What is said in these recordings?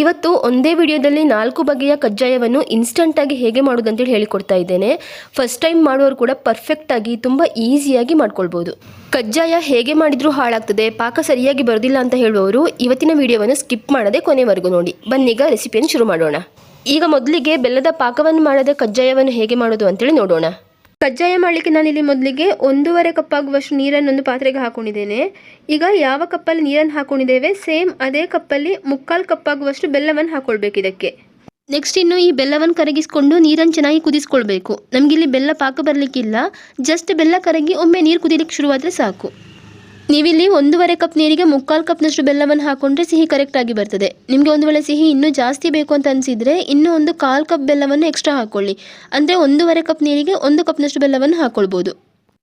ಇವತ್ತು ಒಂದೇ ವಿಡಿಯೋದಲ್ಲಿ ನಾಲ್ಕು ಬಗೆಯ ಕಜ್ಜಾಯವನ್ನು ಇನ್ಸ್ಟಂಟಾಗಿ ಹೇಗೆ ಮಾಡೋದಂತೇಳಿ ಹೇಳಿಕೊಡ್ತಾ ಇದ್ದೇನೆ. ಫಸ್ಟ್ ಟೈಮ್ ಮಾಡುವವರು ಕೂಡ ಪರ್ಫೆಕ್ಟಾಗಿ ತುಂಬ ಈಸಿಯಾಗಿ ಮಾಡ್ಕೊಳ್ಬೋದು. ಕಜ್ಜಾಯ ಹೇಗೆ ಮಾಡಿದರೂ ಹಾಳಾಗ್ತದೆ, ಪಾಕ ಸರಿಯಾಗಿ ಬರೋದಿಲ್ಲ ಅಂತ ಹೇಳುವವರು ಇವತ್ತಿನ ವಿಡಿಯೋವನ್ನು ಸ್ಕಿಪ್ ಮಾಡದೆ ಕೊನೆವರೆಗೂ ನೋಡಿ. ಬನ್ನೀಗ ರೆಸಿಪಿಯನ್ನು ಶುರು ಮಾಡೋಣ. ಈಗ ಮೊದಲಿಗೆ ಬೆಲ್ಲದ ಪಾಕವನ್ನು ಮಾಡದ ಕಜ್ಜಾಯವನ್ನು ಹೇಗೆ ಮಾಡೋದು ಅಂತೇಳಿ ನೋಡೋಣ. ಕಜ್ಜಾಯ ಮಾಡಲಿಕ್ಕೆ ನಾನು ಇಲ್ಲಿ ಮೊದಲಿಗೆ ಒಂದೂವರೆ ಕಪ್ ಆಗುವಷ್ಟು ನೀರನ್ನು ಒಂದು ಪಾತ್ರೆಗೆ ಹಾಕೊಂಡಿದ್ದೇನೆ. ಈಗ ಯಾವ ಕಪ್ಪಲ್ಲಿ ನೀರನ್ನು ಹಾಕೊಂಡಿದ್ದೇವೆ? ಸೇಮ್ ಅದೇ ಕಪ್ಪಲ್ಲಿ ಮುಕ್ಕಾಲು ಕಪ್ ಆಗುವಷ್ಟು ಬೆಲ್ಲವನ್ನು ಹಾಕೊಳ್ಬೇಕು ಇದಕ್ಕೆ. ನೆಕ್ಸ್ಟ್ ಇನ್ನು ಈ ಬೆಲ್ಲವನ್ನು ಕರಗಿಸ್ಕೊಂಡು ನೀರನ್ನು ಚೆನ್ನಾಗಿ ಕುದಿಸ್ಕೊಳ್ಬೇಕು. ನಮಗಿಲ್ಲಿ ಬೆಲ್ಲ ಪಾಕ ಬರಲಿಕ್ಕಿಲ್ಲ. ಜಸ್ಟ್ ಬೆಲ್ಲ ಕರಗಿ ಒಮ್ಮೆ ನೀರು ಕುದಿಲಿಕ್ಕೆ ಶುರುವಾದರೆ ಸಾಕು. ನೀವಿಲ್ಲಿ ಒಂದೂವರೆ ಕಪ್ ನೀರಿಗೆ ಮುಕ್ಕಾಲು ಕಪ್ನಷ್ಟು ಬೆಲ್ಲವನ್ನು ಹಾಕೊಂಡ್ರೆ ಸಿಹಿ ಕರೆಕ್ಟಾಗಿ ಬರ್ತದೆ. ನಿಮಗೆ ಒಂದು ವೇಳೆ ಸಿಹಿ ಇನ್ನೂ ಜಾಸ್ತಿ ಬೇಕು ಅಂತ ಅನಿಸಿದರೆ ಇನ್ನೂ ಒಂದು ಕಾಲು ಕಪ್ ಬೆಲ್ಲವನ್ನು ಎಕ್ಸ್ಟ್ರಾ ಹಾಕ್ಕೊಳ್ಳಿ ಅಂದರೆ ಒಂದೂವರೆ ಕಪ್ ನೀರಿಗೆ ಒಂದು ಕಪ್ನಷ್ಟು ಬೆಲ್ಲವನ್ನು ಹಾಕ್ಕೊಳ್ಬೋದು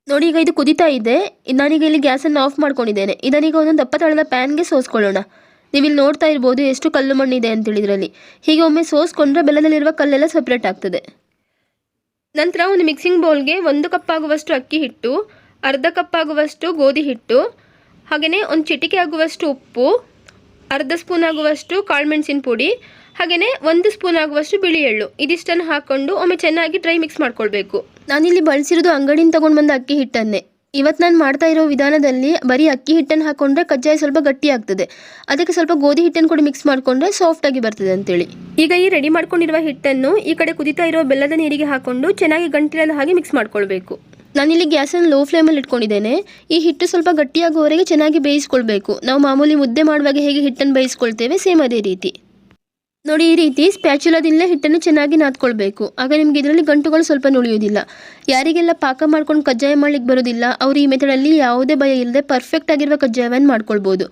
ನೋಡಿ, ಈಗ ಇದು ಕುದಿತಾ ಇದೆ. ನಾನೀಗ ಇಲ್ಲಿ ಗ್ಯಾಸನ್ನು ಆಫ್ ಮಾಡ್ಕೊಂಡಿದ್ದೇನೆ. ಇದನ್ನೀಗ ಒಂದೊಂದು ದಪ್ಪ ತಳದ ಪ್ಯಾನ್ಗೆ ಸೋಸ್ಕೊಳ್ಳೋಣ. ನೀವಿಲ್ಲಿ ನೋಡ್ತಾ ಇರ್ಬೋದು ಎಷ್ಟು ಕಲ್ಲು ಮಣ್ಣಿದೆ ಅಂತೇಳಿ ಇದರಲ್ಲಿ ಹೀಗೆ ಒಮ್ಮೆ ಸೋಸ್ಕೊಂಡ್ರೆ ಬೆಲ್ಲದಲ್ಲಿರುವ ಕಲ್ಲೆಲ್ಲ ಸಪ್ರೇಟ್ ಆಗ್ತದೆ. ನಂತರ ಒಂದು ಮಿಕ್ಸಿಂಗ್ ಬೌಲ್ಗೆ ಒಂದು ಕಪ್ ಆಗುವಷ್ಟು ಅಕ್ಕಿ ಹಿಟ್ಟು ಅರ್ಧ ಕಪ್ ಆಗುವಷ್ಟು ಗೋಧಿ ಹಿಟ್ಟು ಹಾಗೆಯೇ ಒಂದು ಚಿಟಿಕೆ ಆಗುವಷ್ಟು ಉಪ್ಪು ಅರ್ಧ ಸ್ಪೂನ್ ಆಗುವಷ್ಟು ಕಾಳುಮೆಣಸಿನ ಪುಡಿ ಹಾಗೆಯೇ ಒಂದು ಸ್ಪೂನ್ ಆಗುವಷ್ಟು ಬಿಳಿ ಎಳ್ಳು. ಇದಿಷ್ಟನ್ನು ಹಾಕ್ಕೊಂಡು ಒಮ್ಮೆ ಚೆನ್ನಾಗಿ ಡ್ರೈ ಮಿಕ್ಸ್ ಮಾಡ್ಕೊಳ್ಬೇಕು. ನಾನಿಲ್ಲಿ ಬಳಸಿರೋದು ಅಂಗಡಿಯಿಂದ ತೊಗೊಂಡು ಬಂದ ಅಕ್ಕಿ ಹಿಟ್ಟನ್ನೇ. ಇವತ್ತು ನಾನು ಮಾಡ್ತಾ ಇರೋ ವಿಧಾನದಲ್ಲಿ ಬರೀ ಅಕ್ಕಿ ಹಿಟ್ಟನ್ನು ಹಾಕೊಂಡ್ರೆ ಕಜ್ಜಾಯ ಸ್ವಲ್ಪ ಗಟ್ಟಿ ಆಗ್ತದೆ. ಅದಕ್ಕೆ ಸ್ವಲ್ಪ ಗೋಧಿ ಹಿಟ್ಟನ್ನು ಕೂಡ ಮಿಕ್ಸ್ ಮಾಡಿಕೊಂಡ್ರೆ ಸಾಫ್ಟ್ ಆಗಿ ಬರ್ತದೆ ಅಂತೇಳಿ. ಈಗ ಈ ರೆಡಿ ಮಾಡ್ಕೊಂಡಿರುವ ಹಿಟ್ಟನ್ನು ಈ ಕಡೆ ಕುದಿತಾ ಇರೋ ಬೆಲ್ಲದ ನೀರಿಗೆ ಹಾಕೊಂಡು ಚೆನ್ನಾಗಿ ಗಂಟಿರಲ್ಲ ಹಾಗೆ ಮಿಕ್ಸ್ ಮಾಡ್ಕೊಳ್ಬೇಕು. ನಾನಿಲ್ಲಿ ಗ್ಯಾಸನ್ನು ಲೋ ಫ್ಲೇಮಲ್ಲಿ ಇಟ್ಕೊಂಡಿದ್ದೇನೆ. ಈ ಹಿಟ್ಟು ಸ್ವಲ್ಪ ಗಟ್ಟಿಯಾಗುವವರೆಗೆ ಚೆನ್ನಾಗಿ ಬೇಯಿಸ್ಕೊಳ್ಬೇಕು. ನಾವು ಮಾಮೂಲಿ ಮುದ್ದೆ ಮಾಡುವಾಗ ಹೇಗೆ ಹಿಟ್ಟನ್ನು ಬೇಯಿಸ್ಕೊಳ್ತೇವೆ ಸೇಮ್ ಅದೇ ರೀತಿ. ನೋಡಿ, ಈ ರೀತಿ ಸ್ಪ್ಯಾಚುಲಾದಿಂದಲೇ ಹಿಟ್ಟನ್ನು ಚೆನ್ನಾಗಿ ನಾದ್ಕೊಳ್ಬೇಕು. ಆಗ ನಿಮಗೆ ಇದರಲ್ಲಿ ಗಂಟುಗಳು ಸ್ವಲ್ಪ ನುಳಿಯೋದಿಲ್ಲ ಯಾರಿಗೆಲ್ಲ ಪಾಕ ಮಾಡ್ಕೊಂಡು ಕಜ್ಜಾಯ ಮಾಡ್ಲಿಕ್ಕೆ ಬರೋದಿಲ್ಲ ಅವರು ಈ ಮೆಥಡಲ್ಲಿ ಯಾವುದೇ ಭಯ ಇಲ್ಲದೆ ಪರ್ಫೆಕ್ಟ್ ಆಗಿರುವ ಕಜ್ಜಾಯವನ್ನು ಮಾಡ್ಕೊಳ್ಬೋದು.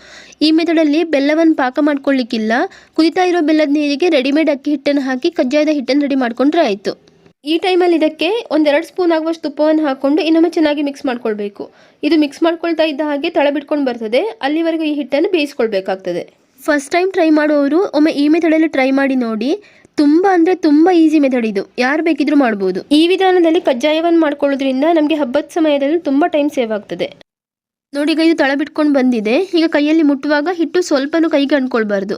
ಈ ಮೆಥಡಲ್ಲಿ ಬೆಲ್ಲವನ್ನು ಪಾಕ ಮಾಡ್ಕೊಳ್ಳಿಕ್ಕಿಲ್ಲ ಕುದಿತಾ ಇರೋ ಬೆಲ್ಲದ ನೀರಿಗೆ ರೆಡಿಮೇಡ್ ಅಕ್ಕಿ ಹಿಟ್ಟನ್ನು ಹಾಕಿ ಕಜ್ಜಾಯದ ಹಿಟ್ಟನ್ನು ರೆಡಿ ಮಾಡ್ಕೊಂಡ್ರೆ ಆಯಿತು. ಈ ಟೈಮಲ್ಲಿ ಇದಕ್ಕೆ ಒಂದೆರಡು ಸ್ಪೂನ್ ಆಗುವಷ್ಟು ತುಪ್ಪವನ್ನು ಹಾಕ್ಕೊಂಡು ಇನ್ನೊಮ್ಮೆ ಚೆನ್ನಾಗಿ ಮಿಕ್ಸ್ ಮಾಡ್ಕೊಳ್ಬೇಕು. ಇದು ಮಿಕ್ಸ್ ಮಾಡ್ಕೊಳ್ತಾ ಇದ್ದ ಹಾಗೆ ತಳ ಬಿಟ್ಕೊಂಡು ಬರ್ತದೆ. ಅಲ್ಲಿವರೆಗೂ ಈ ಹಿಟ್ಟನ್ನು ಬೇಯಿಸ್ಕೊಳ್ಬೇಕಾಗ್ತದೆ. ಫಸ್ಟ್ ಟೈಮ್ ಟ್ರೈ ಮಾಡುವವರು ಒಮ್ಮೆ ಈ ಮೆಥಡಲ್ಲಿ ಟ್ರೈ ಮಾಡಿ ನೋಡಿ. ತುಂಬ ಅಂದರೆ ತುಂಬ ಈಸಿ ಮೆಥಡ್ ಇದು. ಯಾರು ಬೇಕಿದ್ರೂ ಮಾಡ್ಬೋದು. ಈ ವಿಧಾನದಲ್ಲಿ ಕಜ್ಜಾಯವನ್ನು ಮಾಡ್ಕೊಳ್ಳೋದ್ರಿಂದ ನಮಗೆ ಹಬ್ಬದ ಸಮಯದಲ್ಲಿ ತುಂಬ ಟೈಮ್ ಸೇವ್ ಆಗ್ತದೆ. ನೋಡಿ ಈಗ ಇದು ತಳ ಬಿಟ್ಕೊಂಡು ಬಂದಿದೆ. ಈಗ ಕೈಯಲ್ಲಿ ಮುಟ್ಟುವಾಗ ಹಿಟ್ಟು ಸ್ವಲ್ಪನೂ ಕೈಗೆ ಅಂದ್ಕೊಳ್ಬಾರ್ದು